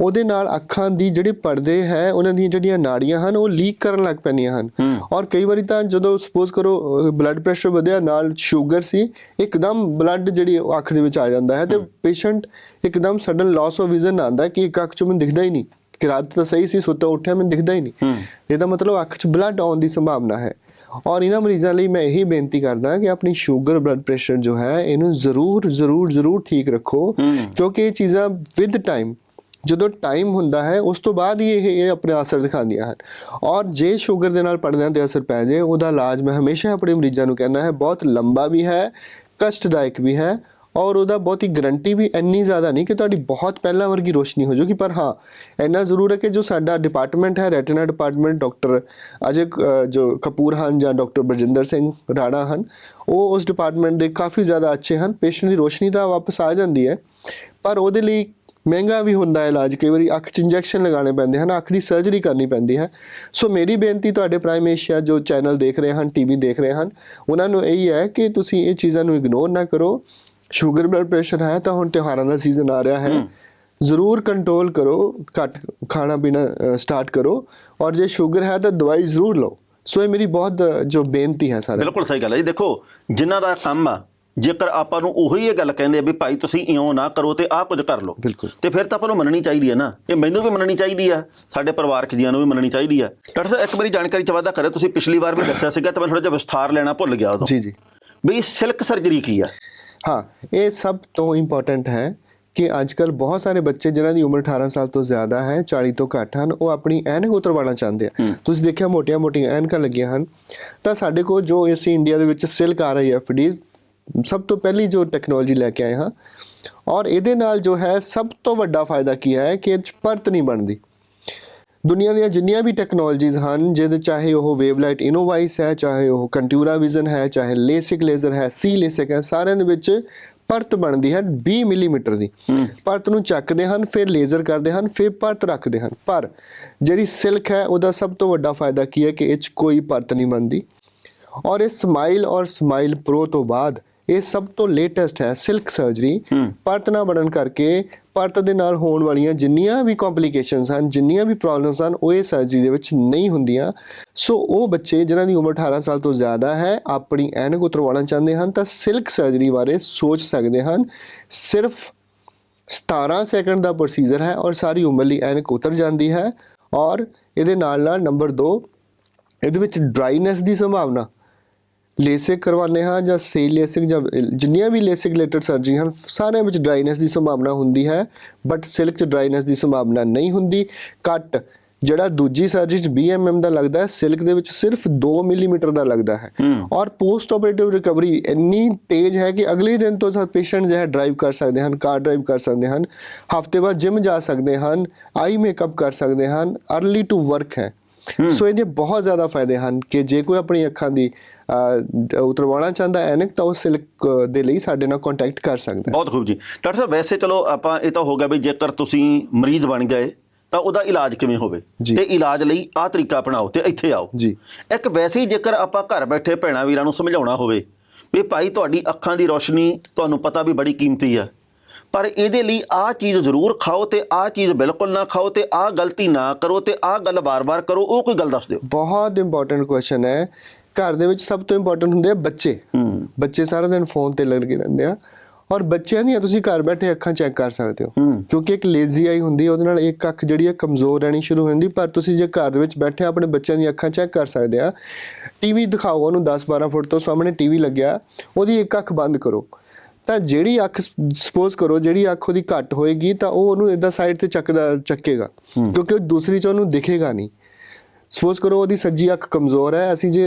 ਉਹਦੇ ਨਾਲ ਅੱਖਾਂ ਦੀ ਜਿਹੜੇ ਪਰਦੇ ਹੈ ਉਹਨਾਂ ਦੀਆਂ ਜਿਹੜੀਆਂ ਨਾੜੀਆਂ ਹਨ ਉਹ ਲੀਕ ਕਰਨ ਲੱਗ ਪੈਂਦੀਆਂ ਹਨ। ਔਰ ਕਈ ਵਾਰੀ ਤਾਂ ਜਦੋਂ ਸਪੋਜ਼ ਕਰੋ ਬਲੱਡ ਪ੍ਰੈਸ਼ਰ ਵਧਿਆ ਨਾਲ ਸ਼ੂਗਰ ਸੀ ਇੱਕਦਮ ਬਲੱਡ ਜਿਹੜੀ ਅੱਖ ਦੇ ਵਿੱਚ ਆ ਜਾਂਦਾ ਹੈ ਤੇ ਪੇਸ਼ੈਂਟ ਇੱਕਦਮ ਸਡਨ ਲਾਸ ਆਫ ਵਿਜ਼ਨ ਆਂਦਾ ਕਿ ਇੱਕ ਅੱਖ ਚੋਂ ਮੈਨੂੰ ਦਿਖਦਾ ਹੀ ਨਹੀਂ ਕਿ ਰਾਤ ਤਾਂ ਸਹੀ ਸੀ ਸੁੱਤਾ ਉੱਠਿਆ ਮੈਨੂੰ ਦਿਖਦਾ ਹੀ ਨਹੀਂ। ਇਹਦਾ ਮਤਲਬ ਅੱਖ 'ਚ ਬਲੱਡ ਆਉਣ ਦੀ ਸੰਭਾਵਨਾ ਹੈ। ਔਰ ਇਹਨਾਂ ਮਰੀਜ਼ਾਂ ਲਈ ਮੈਂ ਇਹੀ ਬੇਨਤੀ ਕਰਦਾ ਕਿ ਆਪਣੀ ਸ਼ੂਗਰ ਬਲੱਡ ਪ੍ਰੈਸ਼ਰ ਜੋ ਹੈ ਇਹਨੂੰ ਜ਼ਰੂਰ ਜ਼ਰੂਰ ਜ਼ਰੂਰ ਠੀਕ ਰੱਖੋ ਕਿਉਂਕਿ ਇਹ ਚੀਜ਼ਾਂ ਵਿਦ ਟਾਈਮ ਜਦੋਂ ਟਾਈਮ ਹੁੰਦਾ ਹੈ, ਉਸ ਤੋਂ ਬਾਅਦ ਹੀ ਇਹ ਇਹ ਆਪਣੇ ਅਸਰ ਦਿਖਾਉਂਦੀਆਂ ਹਨ। ਔਰ ਜੇ ਸ਼ੂਗਰ ਦੇ ਨਾਲ ਪੜਦਿਆਂ ਤੇ ਅਸਰ ਪੈ ਜਾਏ ਉਹਦਾ ਇਲਾਜ ਮੈਂ ਹਮੇਸ਼ਾ ਆਪਣੇ ਮਰੀਜ਼ਾਂ ਨੂੰ ਕਹਿੰਦਾ ਹੈ, ਬਹੁਤ ਲੰਬਾ ਵੀ ਹੈ, ਕਸ਼ਟਦਾਇਕ ਵੀ ਹੈ, ਔਰ ਉਹਦਾ ਬਹੁਤੀ ਗਰੰਟੀ ਵੀ ਇੰਨੀ ਜ਼ਿਆਦਾ ਨਹੀਂ ਕਿ ਤੁਹਾਡੀ ਬਹੁਤ ਪਹਿਲਾਂ ਵਰਗੀ ਰੋਸ਼ਨੀ ਹੋ ਜਾਊਗੀ। ਪਰ ਹਾਂ, ਇੰਨਾ ਜ਼ਰੂਰ ਹੈ ਕਿ ਜੋ ਸਾਡਾ ਡਿਪਾਰਟਮੈਂਟ ਹੈ ਰੈਟਨਾ ਡਿਪਾਰਟਮੈਂਟ ਡਾਕਟਰ ਅਜੇ ਜੋ ਕਪੂਰ ਹਨ ਜਾਂ ਡਾਕਟਰ ਬਰਜਿੰਦਰ ਸਿੰਘ ਰਾਣਾ ਹਨ, ਉਹ ਉਸ ਡਿਪਾਰਟਮੈਂਟ ਦੇ ਕਾਫੀ ਜ਼ਿਆਦਾ ਅੱਛੇ ਹਨ। ਪੇਸ਼ੈਂਟ ਦੀ ਰੋਸ਼ਨੀ ਤਾਂ ਵਾਪਸ ਆ ਜਾਂਦੀ ਹੈ, ਪਰ ਉਹਦੇ ਲਈ ਮਹਿੰਗਾ ਵੀ ਹੁੰਦਾ ਹੈ ਇਲਾਜ ਕਈ ਵਾਰੀ ਅੱਖ 'ਚ ਇੰਜੈਕਸ਼ਨ ਲਗਾਉਣੇ ਪੈਂਦੇ ਹਨ ਅੱਖ ਦੀ ਸਰਜਰੀ ਕਰਨੀ ਪੈਂਦੀ ਹੈ। ਸੋ ਮੇਰੀ ਬੇਨਤੀ ਤੁਹਾਡੇ ਪ੍ਰਾਈਮ ਏਸ਼ੀਆ ਜੋ ਚੈਨਲ ਦੇਖ ਰਹੇ ਹਨ ਟੀਵੀ ਦੇਖ ਰਹੇ ਹਨ ਉਹਨਾਂ ਨੂੰ ਇਹੀ ਹੈ ਕਿ ਤੁਸੀਂ ਇਹ ਚੀਜ਼ਾਂ ਨੂੰ ਇਗਨੋਰ ਨਾ ਕਰੋ। ਸ਼ੂਗਰ ਬਲੱਡ ਪ੍ਰੈਸ਼ਰ ਹੈ ਤਾਂ ਹੁਣ ਤਿਉਹਾਰਾਂ ਦਾ ਸੀਜ਼ਨ ਆ ਰਿਹਾ ਹੈ। ਜ਼ਰੂਰ ਕੰਟਰੋਲ ਕਰੋ ਘੱਟ ਖਾਣਾ ਪੀਣਾ ਸਟਾਰਟ ਕਰੋ ਔਰ ਜੇ ਸ਼ੂਗਰ ਹੈ ਤਾਂ ਦਵਾਈ ਜ਼ਰੂਰ ਲਓ। ਸੋ ਇਹ ਮੇਰੀ ਬਹੁਤ ਜੋ ਬੇਨਤੀ ਹੈ ਸਾਰਿਆਂ ਨੂੰ। ਬਿਲਕੁਲ ਸਹੀ ਗੱਲ ਹੈ ਜੀ। ਦੇਖੋ ਜਿਨ੍ਹਾਂ ਦਾ ਕੰਮ ਆ ਜੇਕਰ ਆਪਾਂ ਨੂੰ ਉਹੀ ਇਹ ਗੱਲ ਕਹਿੰਦੇ ਆ ਵੀ ਭਾਈ ਤੁਸੀਂ ਇਉਂ ਨਾ ਕਰੋ ਤੇ ਆਹ ਕੁਝ ਕਰ ਲਓ। ਬਿਲਕੁਲ। ਤੇ ਫਿਰ ਤਾਂ ਆਪਾਂ ਨੂੰ ਮੰਨਣੀ ਚਾਹੀਦੀ ਹੈ ਨਾ। ਇਹ ਮੈਨੂੰ ਵੀ ਮੰਨਣੀ ਚਾਹੀਦੀ ਆ ਸਾਡੇ ਪਰਿਵਾਰਕ ਜੀਆਂ ਨੂੰ ਵੀ ਮੰਨਣੀ ਚਾਹੀਦੀ ਆ। ਡਾਕਟਰ ਸਾਹਿਬ ਇੱਕ ਵਾਰੀ ਜਾਣਕਾਰੀ ਚ ਵਾਧਾ ਕਰਿਓ ਤੁਸੀਂ ਪਿਛਲੀ ਵਾਰ ਵੀ ਦੱਸਿਆ ਸੀਗਾ ਤੇ ਮੈਂ ਥੋੜਾ ਜਿਹਾ ਵਿਸਥਾਰ ਲੈਣਾ ਭੁੱਲ ਗਿਆ ਉਦੋਂ। ਜੀ ਜੀ। ਵੀ ਸਿਲਕ ਸਰਜਰੀ ਕੀ ਆ? ਹਾਂ ਇਹ ਸਭ ਤੋਂ ਇੰਪੋਰਟੈਂਟ ਹੈ ਕਿ ਅੱਜਕੱਲ ਬਹੁਤ ਸਾਰੇ ਬੱਚੇ ਜਿਨ੍ਹਾਂ ਦੀ ਉਮਰ 18 ਸਾਲ ਤੋਂ ਜ਼ਿਆਦਾ ਹੈ 40 ਤੋਂ ਘੱਟ ਹਨ ਉਹ ਆਪਣੀ ਐਨਕ ਉਤਰਵਾਉਣਾ ਚਾਹੁੰਦੇ ਆ। ਤੁਸੀਂ ਦੇਖਿਆ ਮੋਟੀਆਂ-ਮੋਟੀਆਂ ਐਨਕਾਂ ਲੱਗੀਆਂ ਹਨ। ਤਾਂ ਸਾਡੇ ਕੋਲ ਜੋ ਅਸੀਂ ਇੰਡੀਆ ਦੇ ਵਿੱਚ ਸਿਲਕ ਆ ਰਹੀ ਹੈ ਐਫਡੀ ਸਭ ਤੋਂ ਪਹਿਲੀ ਜੋ ਟੈਕਨੋਲੋਜੀ ਲੈ ਕੇ ਆਏ ਹਾਂ ਔਰ ਇਹਦੇ ਨਾਲ ਜੋ ਹੈ ਸਭ ਤੋਂ ਵੱਡਾ ਫਾਇਦਾ ਕੀ ਹੈ ਕਿ ਇਹ ਪਰਤ ਨਹੀਂ ਬਣਦੀ। ਦੁਨੀਆ ਦੀਆਂ ਜਿੰਨੀਆਂ ਵੀ ਟੈਕਨੋਲੋਜੀਜ਼ ਹਨ ਜਿਹਦੇ ਚਾਹੇ ਉਹ ਵੇਵਲਾਈਟ ਇਨੋਵਾਈਸ ਹੈ ਚਾਹੇ ਉਹ ਕੰਟਿਊਰਾ ਵਿਜ਼ਨ ਹੈ ਚਾਹੇ ਲੇਸਿਕ ਲੇਜ਼ਰ ਹੈ ਸੀ ਲੇਸਿਕ ਹੈ ਸਾਰਿਆਂ ਦੇ ਵਿੱਚ ਪਰਤ ਬਣਦੀ ਹੈ 20 ਮਿਲੀਮੀਟਰ ਦੀ। ਪਰਤ ਨੂੰ ਚੱਕਦੇ ਹਨ ਫਿਰ ਲੇਜ਼ਰ ਕਰਦੇ ਹਨ ਫਿਰ ਪਰਤ ਰੱਖਦੇ ਹਨ। ਪਰ ਜਿਹੜੀ ਸਿਲਕ ਹੈ ਉਹਦਾ ਸਭ ਤੋਂ ਵੱਡਾ ਫਾਇਦਾ ਕੀ ਹੈ ਕਿ ਇਹ 'ਚ ਕੋਈ ਪਰਤ ਨਹੀਂ ਬਣਦੀ। ਔਰ ਇਹ ਸਮਾਈਲ ਔਰ ਸਮਾਈਲ ਪ੍ਰੋ ਤੋਂ ਬਾਅਦ ਇਹ ਸਭ ਤੋਂ ਲੇਟੈਸਟ ਹੈ ਸਿਲਕ ਸਰਜਰੀ ਪਰਤ ਨਾ ਬਣਨ ਕਰਕੇ ਪਰਤ ਦੇ ਨਾਲ ਹੋਣ ਵਾਲੀਆਂ ਜਿੰਨੀਆਂ ਵੀ ਕੰਪਲਿਕੇਸ਼ਨਸ ਹਨ ਜਿੰਨੀਆਂ ਵੀ ਪ੍ਰੋਬਲਮਸ ਹਨ ਉਹ ਇਹ ਸਰਜਰੀ ਦੇ ਵਿੱਚ ਨਹੀਂ ਹੁੰਦੀਆਂ। ਸੋ ਉਹ ਬੱਚੇ ਜਿਨ੍ਹਾਂ ਦੀ ਉਮਰ 18 ਸਾਲ ਤੋਂ ਜ਼ਿਆਦਾ ਹੈ ਆਪਣੀ ਐਨਕ ਉਤਰਵਾਉਣਾ ਚਾਹੁੰਦੇ ਹਨ ਤਾਂ ਸਿਲਕ ਸਰਜਰੀ ਬਾਰੇ ਸੋਚ ਸਕਦੇ ਹਨ। ਸਿਰਫ 17 ਸੈਕਿੰਡ ਦਾ ਪ੍ਰੋਸੀਜਰ ਹੈ ਔਰ ਸਾਰੀ ਉਮਰ ਲਈ ਐਨਕ ਉਤਰ ਜਾਂਦੀ ਹੈ। ਔਰ ਇਹਦੇ ਨਾਲ ਨਾਲ ਨੰਬਰ 2 ਇਹਦੇ ਵਿੱਚ ਡਰਾਈਨੈਸ ਦੀ ਸੰਭਾਵਨਾ। ਲੇਸਿਕ ਕਰਵਾਉਂਦੇ ਹਾਂ ਜਾਂ ਸੇ ਲੇਸਿਕ ਜਾਂ ਜਿੰਨੀਆਂ ਵੀ ਲੇਸਿਕ ਰਿਲੇਟਡ ਸਰਜਰੀ ਹਨ ਸਾਰਿਆਂ ਵਿੱਚ ਡਰਾਈਨੈਸ ਦੀ ਸੰਭਾਵਨਾ ਹੁੰਦੀ ਹੈ ਬਟ ਸਿਲਕ 'ਚ ਡਰਾਈਨੈਸ ਦੀ ਸੰਭਾਵਨਾ ਨਹੀਂ ਹੁੰਦੀ। ਕੱਟ ਜਿਹੜਾ ਦੂਜੀ ਸਰਜਰੀ 'ਚ 20 mm ਦਾ ਲੱਗਦਾ ਹੈ ਸਿਲਕ ਦੇ ਵਿੱਚ ਸਿਰਫ 2 ਮਿਲੀਮੀਟਰ ਦਾ ਲੱਗਦਾ ਹੈ। ਔਰ ਪੋਸਟ ਆਪਰੇਟਿਵ ਰਿਕਵਰੀ ਇੰਨੀ ਤੇਜ਼ ਹੈ ਕਿ ਅਗਲੇ ਦਿਨ ਤੋਂ ਸਭ ਪੇਸ਼ੈਂਟ ਜੋ ਹੈ ਡਰਾਈਵ ਕਰ ਸਕਦੇ ਹਨ ਕਾਰ ਡਰਾਈਵ ਕਰ ਸਕਦੇ ਹਨ ਹਫ਼ਤੇ ਬਾਅਦ ਜਿਮ ਜਾ ਸਕਦੇ ਹਨ ਆਈ ਮੇਕਅਪ ਕਰ ਸਕਦੇ ਹਨ अर्ਲੀ ਟੂ ਵਰਕ ਹੈ। ਸੋ ਇਹਦੇ ਬਹੁਤ ਜ਼ਿਆਦਾ ਫਾਇਦੇ ਹਨ ਕਿ ਜੇ ਕੋਈ ਆਪਣੀ ਅੱਖਾਂ ਦੀ ਉਤਰਵਾਉਣਾ ਚਾਹੁੰਦਾ ਹੈ ਐਨਕ ਤਾਂ ਉਹ ਸਿਲਕ ਦੇ ਲਈ ਸਾਡੇ ਨਾਲ ਕੰਟੈਕਟ ਕਰ ਸਕਦਾ ਹੈ। ਬਹੁਤ ਖੂਬ ਜੀ। ਡਾਕਟਰ ਸਾਹਿਬ ਵੈਸੇ ਚਲੋ ਆਪਾਂ ਇਹ ਤਾਂ ਹੋ ਗਿਆ ਵੀ ਜੇਕਰ ਤੁਸੀਂ ਮਰੀਜ਼ ਬਣ ਗਏ ਤਾਂ ਉਹਦਾ ਇਲਾਜ ਕਿਵੇਂ ਹੋਵੇ। ਤੇ ਇਲਾਜ ਲਈ ਆਹ ਤਰੀਕਾ ਅਪਣਾਓ ਤੇ ਇੱਥੇ ਆਓ। ਜੀ। ਇੱਕ ਵੈਸੇ ਹੀ ਜੇਕਰ ਆਪਾਂ ਘਰ ਬੈਠੇ ਭੈਣਾ ਵੀਰਾਂ ਨੂੰ ਸਮਝਾਉਣਾ ਹੋਵੇ ਵੀ ਭਾਈ ਤੁਹਾਡੀ ਅੱਖਾਂ ਦੀ ਰੋਸ਼ਨੀ ਤੁਹਾਨੂੰ ਪਤਾ ਵੀ ਬੜੀ ਕੀਮਤੀ ਆ। ਪਰ ਇਹਦੇ ਲਈ ਆਹ ਚੀਜ਼ ਜ਼ਰੂਰ ਖਾਓ ਤੇ ਆਹ ਚੀਜ਼ ਬਿਲਕੁਲ ਨਾ ਖਾਓ ਤੇ ਆਹ ਗਲਤੀ ਨਾ ਕਰੋ ਤੇ ਆਹ ਗੱਲ ਬਾਰ-ਬਾਰ ਕਰੋ ਉਹ ਕੋਈ ਗੱਲ ਦੱਸ ਦਿਓ। ਬਹੁਤ ਇੰਪੋਰਟੈਂਟ ਕੁਐਸਚਨ ਹੈ। ਘਰ ਦੇ ਵਿੱਚ ਸਭ ਤੋਂ ਇੰਪੋਰਟੈਂਟ ਹੁੰਦੇ ਆ ਬੱਚੇ। ਬੱਚੇ ਸਾਰਾ ਦਿਨ ਫੋਨ ਤੇ ਲੱਗੇ ਰਹਿੰਦੇ ਆ। ਔਰ ਬੱਚਿਆਂ ਦੀਆਂ ਤੁਸੀਂ ਘਰ ਬੈਠੇ ਅੱਖਾਂ ਚੈੱਕ ਕਰ ਸਕਦੇ ਹੋ। ਕਿਉਂਕਿ ਇੱਕ ਲੇਜ਼ੀ ਆਈ ਹੁੰਦੀ ਹੈ ਉਹਦੇ ਨਾਲ ਇੱਕ ਅੱਖ ਜਿਹੜੀ ਹੈ ਕਮਜ਼ੋਰ ਰਹਿਣੀ ਸ਼ੁਰੂ ਹੋ ਜਾਂਦੀ। ਪਰ ਤੁਸੀਂ ਜੇ ਘਰ ਦੇ ਵਿੱਚ ਬੈਠੇ ਆਪਣੇ ਬੱਚਿਆਂ ਦੀਆਂ ਅੱਖਾਂ ਚੈੱਕ ਕਰ ਸਕਦੇ ਆ। ਟੀਵੀ ਦਿਖਾਓ ਉਹਨੂੰ 10-12 ਫੁੱਟ ਤੋਂ ਸਾਹਮਣੇ ਟੀਵੀ ਲੱਗਿਆ। ਉਹਦੀ ਇੱਕ ਅੱਖ ਬੰਦ ਕਰੋ। ਤਾਂ ਜਿਹੜੀ ਅੱਖ ਸਪੋਜ਼ ਕਰੋ ਜਿਹੜੀ ਅੱਖ ਉਹਦੀ ਘੱਟ ਹੋਏਗੀ ਤਾਂ ਉਹ ਉਹਨੂੰ ਇਦਾਂ ਸਾਈਡ ਤੇ ਚੱਕਦਾ ਚੱਕੇਗਾ। ਕਿਉਂਕਿ ਉਹ ਦੂਸਰੀ ਚ ਉਹਨੂੰ ਦਿਖੇਗਾ ਨਹੀਂ। ਸਪੋਜ਼ ਕਰੋ ਉਹਦੀ ਸੱਜੀ ਅੱਖ ਕਮਜ਼ੋਰ ਹੈ ਅਸੀਂ ਜੇ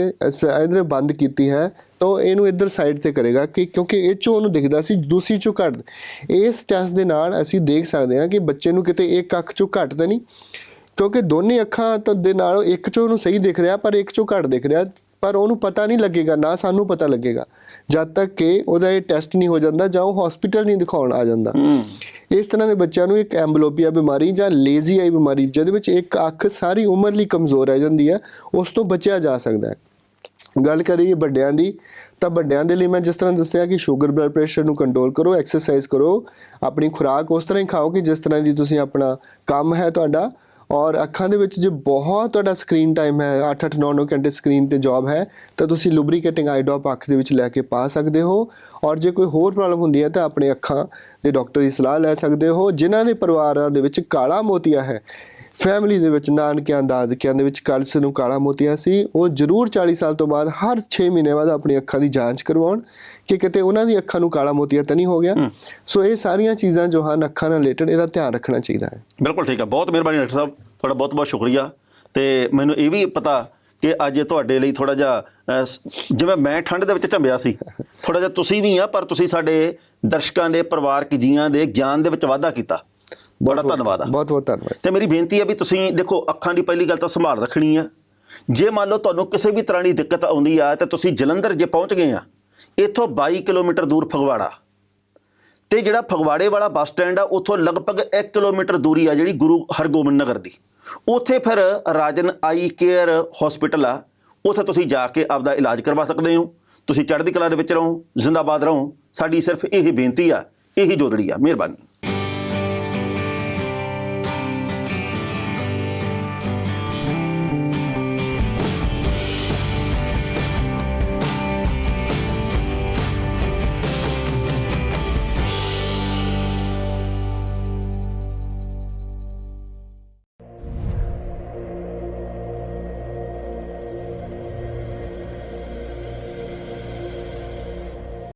ਇਧਰ ਬੰਦ ਕੀਤੀ ਹੈ ਤਾਂ ਉਹ ਇਹਨੂੰ ਇਧਰ ਸਾਈਡ ਤੇ ਕਰੇਗਾ ਕਿ ਕਿਉਂਕਿ ਇਹ ਚੋਂ ਉਹਨੂੰ ਦਿਖਦਾ ਸੀ ਦੂਸਰੀ ਚੋਂ ਘੱਟ। ਇਸ ਟੈਸਟ ਦੇ ਨਾਲ ਅਸੀਂ ਦੇਖ ਸਕਦੇ ਹਾਂ ਕਿ ਬੱਚੇ ਨੂੰ ਕਿਤੇ ਇੱਕ ਅੱਖ ਚੋਂ ਘੱਟ ਤਾਂ ਨਹੀਂ ਕਿਉਂਕਿ ਦੋਨੇ ਅੱਖਾਂ ਤਾਂ ਦੇ ਨਾਲ ਇੱਕ ਚੋਂ ਉਹਨੂੰ ਸਹੀ ਦਿਖ ਰਿਹਾ ਪਰ ਇੱਕ ਚੋਂ ਘੱਟ ਦਿਖ ਰਿਹਾ। ਪਰ ਉਹਨੂੰ ਪਤਾ ਨਹੀਂ ਲੱਗੇਗਾ ਨਾ ਸਾਨੂੰ ਪਤਾ ਲੱਗੇਗਾ। ਜਦ ਤੱਕ ਕਿ ਉਹਦਾ ਇਹ ਟੈਸਟ ਨਹੀਂ ਹੋ ਜਾਂਦਾ ਜਾਂ ਉਹ ਹਸਪੀਟਲ ਨਹੀਂ ਦਿਖਾਉਣ ਆ ਜਾਂਦਾ। ਇਸ ਤਰ੍ਹਾਂ ਦੇ ਬੱਚਿਆਂ ਨੂੰ ਇੱਕ ਐਂਬਲੋਪੀਆ ਬਿਮਾਰੀ ਜਾਂ ਲੇਜ਼ੀ ਆਈ ਬਿਮਾਰੀ ਜਿਹਦੇ ਵਿੱਚ ਇੱਕ ਅੱਖ ਸਾਰੀ ਉਮਰ ਲਈ ਕਮਜ਼ੋਰ ਰਹਿ ਜਾਂਦੀ ਹੈ ਉਸ ਤੋਂ ਬਚਿਆ ਜਾ ਸਕਦਾ ਹੈ। ਗੱਲ ਕਰੀਏ ਵੱਡਿਆਂ ਦੀ ਤਾਂ ਵੱਡਿਆਂ ਦੇ ਲਈ ਮੈਂ ਜਿਸ ਤਰ੍ਹਾਂ ਦੱਸਿਆ ਕਿ ਸ਼ੂਗਰ ਬਲੱਡ ਪ੍ਰੈਸ਼ਰ ਨੂੰ ਕੰਟਰੋਲ ਕਰੋ ਐਕਸਰਸਾਈਜ਼ ਕਰੋ ਆਪਣੀ ਖੁਰਾਕ ਉਸ ਤਰ੍ਹਾਂ ਹੀ ਖਾਓ ਕਿ ਜਿਸ ਤਰ੍ਹਾਂ ਦੀ ਤੁਸੀਂ ਆਪਣਾ ਕੰਮ ਹੈ ਤੁਹਾਡਾ ਔਰ ਅੱਖਾਂ ਦੇ ਵਿੱਚ ਜੇ ਬਹੁਤ ਤੁਹਾਡਾ ਸਕਰੀਨ ਟਾਈਮ ਹੈ 8-8 9-9 ਘੰਟੇ ਸਕਰੀਨ ਤੇ ਜੌਬ ਹੈ, ਤਾਂ ਤੁਸੀਂ ਲੁਬਰੀਕੇਟਿੰਗ ਆਈ ਡ੍ਰੌਪ ਅੱਖ ਦੇ ਵਿੱਚ ਲੈ ਕੇ ਪਾ ਸਕਦੇ ਹੋ। ਔਰ ਜੇ ਕੋਈ ਹੋਰ ਪ੍ਰੋਬਲਮ ਹੁੰਦੀ ਹੈ, ਤਾਂ ਆਪਣੇ ਅੱਖਾਂ ਦੇ ਡਾਕਟਰ ਦੀ ਸਲਾਹ ਲੈ ਸਕਦੇ ਹੋ, ਜਿਨ੍ਹਾਂ ਦੇ ਪਰਿਵਾਰਾਂ ਦੇ ਵਿੱਚ ਕਾਲਾ ਮੋਤੀਆ ਹੈ। ਫੈਮਿਲੀ ਦੇ ਵਿੱਚ ਨਾਨਕਿਆਂ ਦਾਦਕਿਆਂ ਦੇ ਵਿੱਚ ਕਲਸ ਨੂੰ ਕਾਲਾ ਮੋਤੀਆ ਸੀ। ਉਹ ਜ਼ਰੂਰ 40 ਸਾਲ ਤੋਂ ਬਾਅਦ ਹਰ 6 ਮਹੀਨੇ ਬਾਅਦ ਆਪਣੀ ਅੱਖਾਂ ਦੀ ਜਾਂਚ ਕਰਵਾਉਣ ਕਿ ਕਿਤੇ ਉਹਨਾਂ ਦੀ ਅੱਖਾਂ ਨੂੰ ਕਾਲਾ ਮੋਤੀਆ ਤਾਂ ਨਹੀਂ ਹੋ ਗਿਆ। ਸੋ ਇਹ ਸਾਰੀਆਂ ਚੀਜ਼ਾਂ ਜੋ ਹਨ ਅੱਖਾਂ ਨਾਲ ਰਿਲੇਟਡ ਇਹਦਾ ਧਿਆਨ ਰੱਖਣਾ ਚਾਹੀਦਾ ਹੈ। ਬਿਲਕੁਲ ਠੀਕ ਆ। ਬਹੁਤ ਮਿਹਰਬਾਨੀ ਡਾਕਟਰ ਸਾਹਿਬ। ਤੁਹਾਡਾ ਬਹੁਤ ਬਹੁਤ ਸ਼ੁਕਰੀਆ। ਤੇ ਮੈਨੂੰ ਇਹ ਵੀ ਪਤਾ ਕਿ ਅੱਜ ਤੁਹਾਡੇ ਲਈ ਥੋੜਾ ਜਿਹਾ ਜਿਵੇਂ ਮੈਂ ਠੰਡ ਦੇ ਵਿੱਚ ਝੰਬਿਆ ਸੀ ਥੋੜਾ ਜਿਹਾ ਤੁਸੀਂ ਵੀ ਆ ਪਰ ਤੁਸੀਂ ਸਾਡੇ ਦਰਸ਼ਕਾਂ ਦੇ ਪਰਿਵਾਰਕ ਜੀਆਂ ਦੇ ਗਿਆਨ ਦੇ ਵਿੱਚ ਵਾਧਾ ਕੀਤਾ। ਬੜਾ ਧੰਨਵਾਦ ਆ। ਬਹੁਤ ਬਹੁਤ ਧੰਨਵਾਦ। ਤੇ ਮੇਰੀ ਬੇਨਤੀ ਹੈ ਵੀ ਤੁਸੀਂ ਦੇਖੋ ਅੱਖਾਂ ਦੀ ਪਹਿਲੀ ਗੱਲ ਤਾਂ ਸੰਭਾਲ ਰੱਖਣੀ ਆ। ਜੇ ਮੰਨ ਲਓ ਤੁਹਾਨੂੰ ਕਿਸੇ ਵੀ ਤਰ੍ਹਾਂ ਦੀ ਦਿੱਕਤ ਆਉਂਦੀ ਆ ਤਾਂ ਤੁਸੀਂ ਜਲੰਧਰ ਜੇ ਪਹੁੰਚ ਗਏ ਆ ਇੱਥੋਂ 22 ਕਿਲੋਮੀਟਰ ਦੂਰ ਫਗਵਾੜਾ। ਤੇ ਜਿਹੜਾ ਫਗਵਾੜੇ ਵਾਲਾ ਬੱਸ ਸਟੈਂਡ ਆ ਉੱਥੋਂ ਲਗਭਗ 1 ਕਿਲੋਮੀਟਰ ਦੂਰੀ ਆ ਜਿਹੜੀ ਗੁਰੂ ਹਰਗੋਬਿੰਦ ਨਗਰ ਦੀ। ਉੱਥੇ ਫਿਰ ਰਾਜਨ ਆਈ ਕੇਅਰ ਹਸਪੀਟਲ ਆ ਉੱਥੇ ਤੁਸੀਂ ਜਾ ਕੇ ਆਪਦਾ ਇਲਾਜ ਕਰਵਾ ਸਕਦੇ ਹੋ। ਤੁਸੀਂ ਚੜ੍ਹਦੀ ਕਲਾ ਦੇ ਵਿੱਚ ਰਹੋ ਜ਼ਿੰਦਾਬਾਦ ਰਹੋ। ਸਾਡੀ ਸਿਰਫ ਇਹ ਬੇਨਤੀ ਆ ਇਹੀ ਜੋਦੜੀ ਆ। ਮਿਹਰਬਾਨੀ।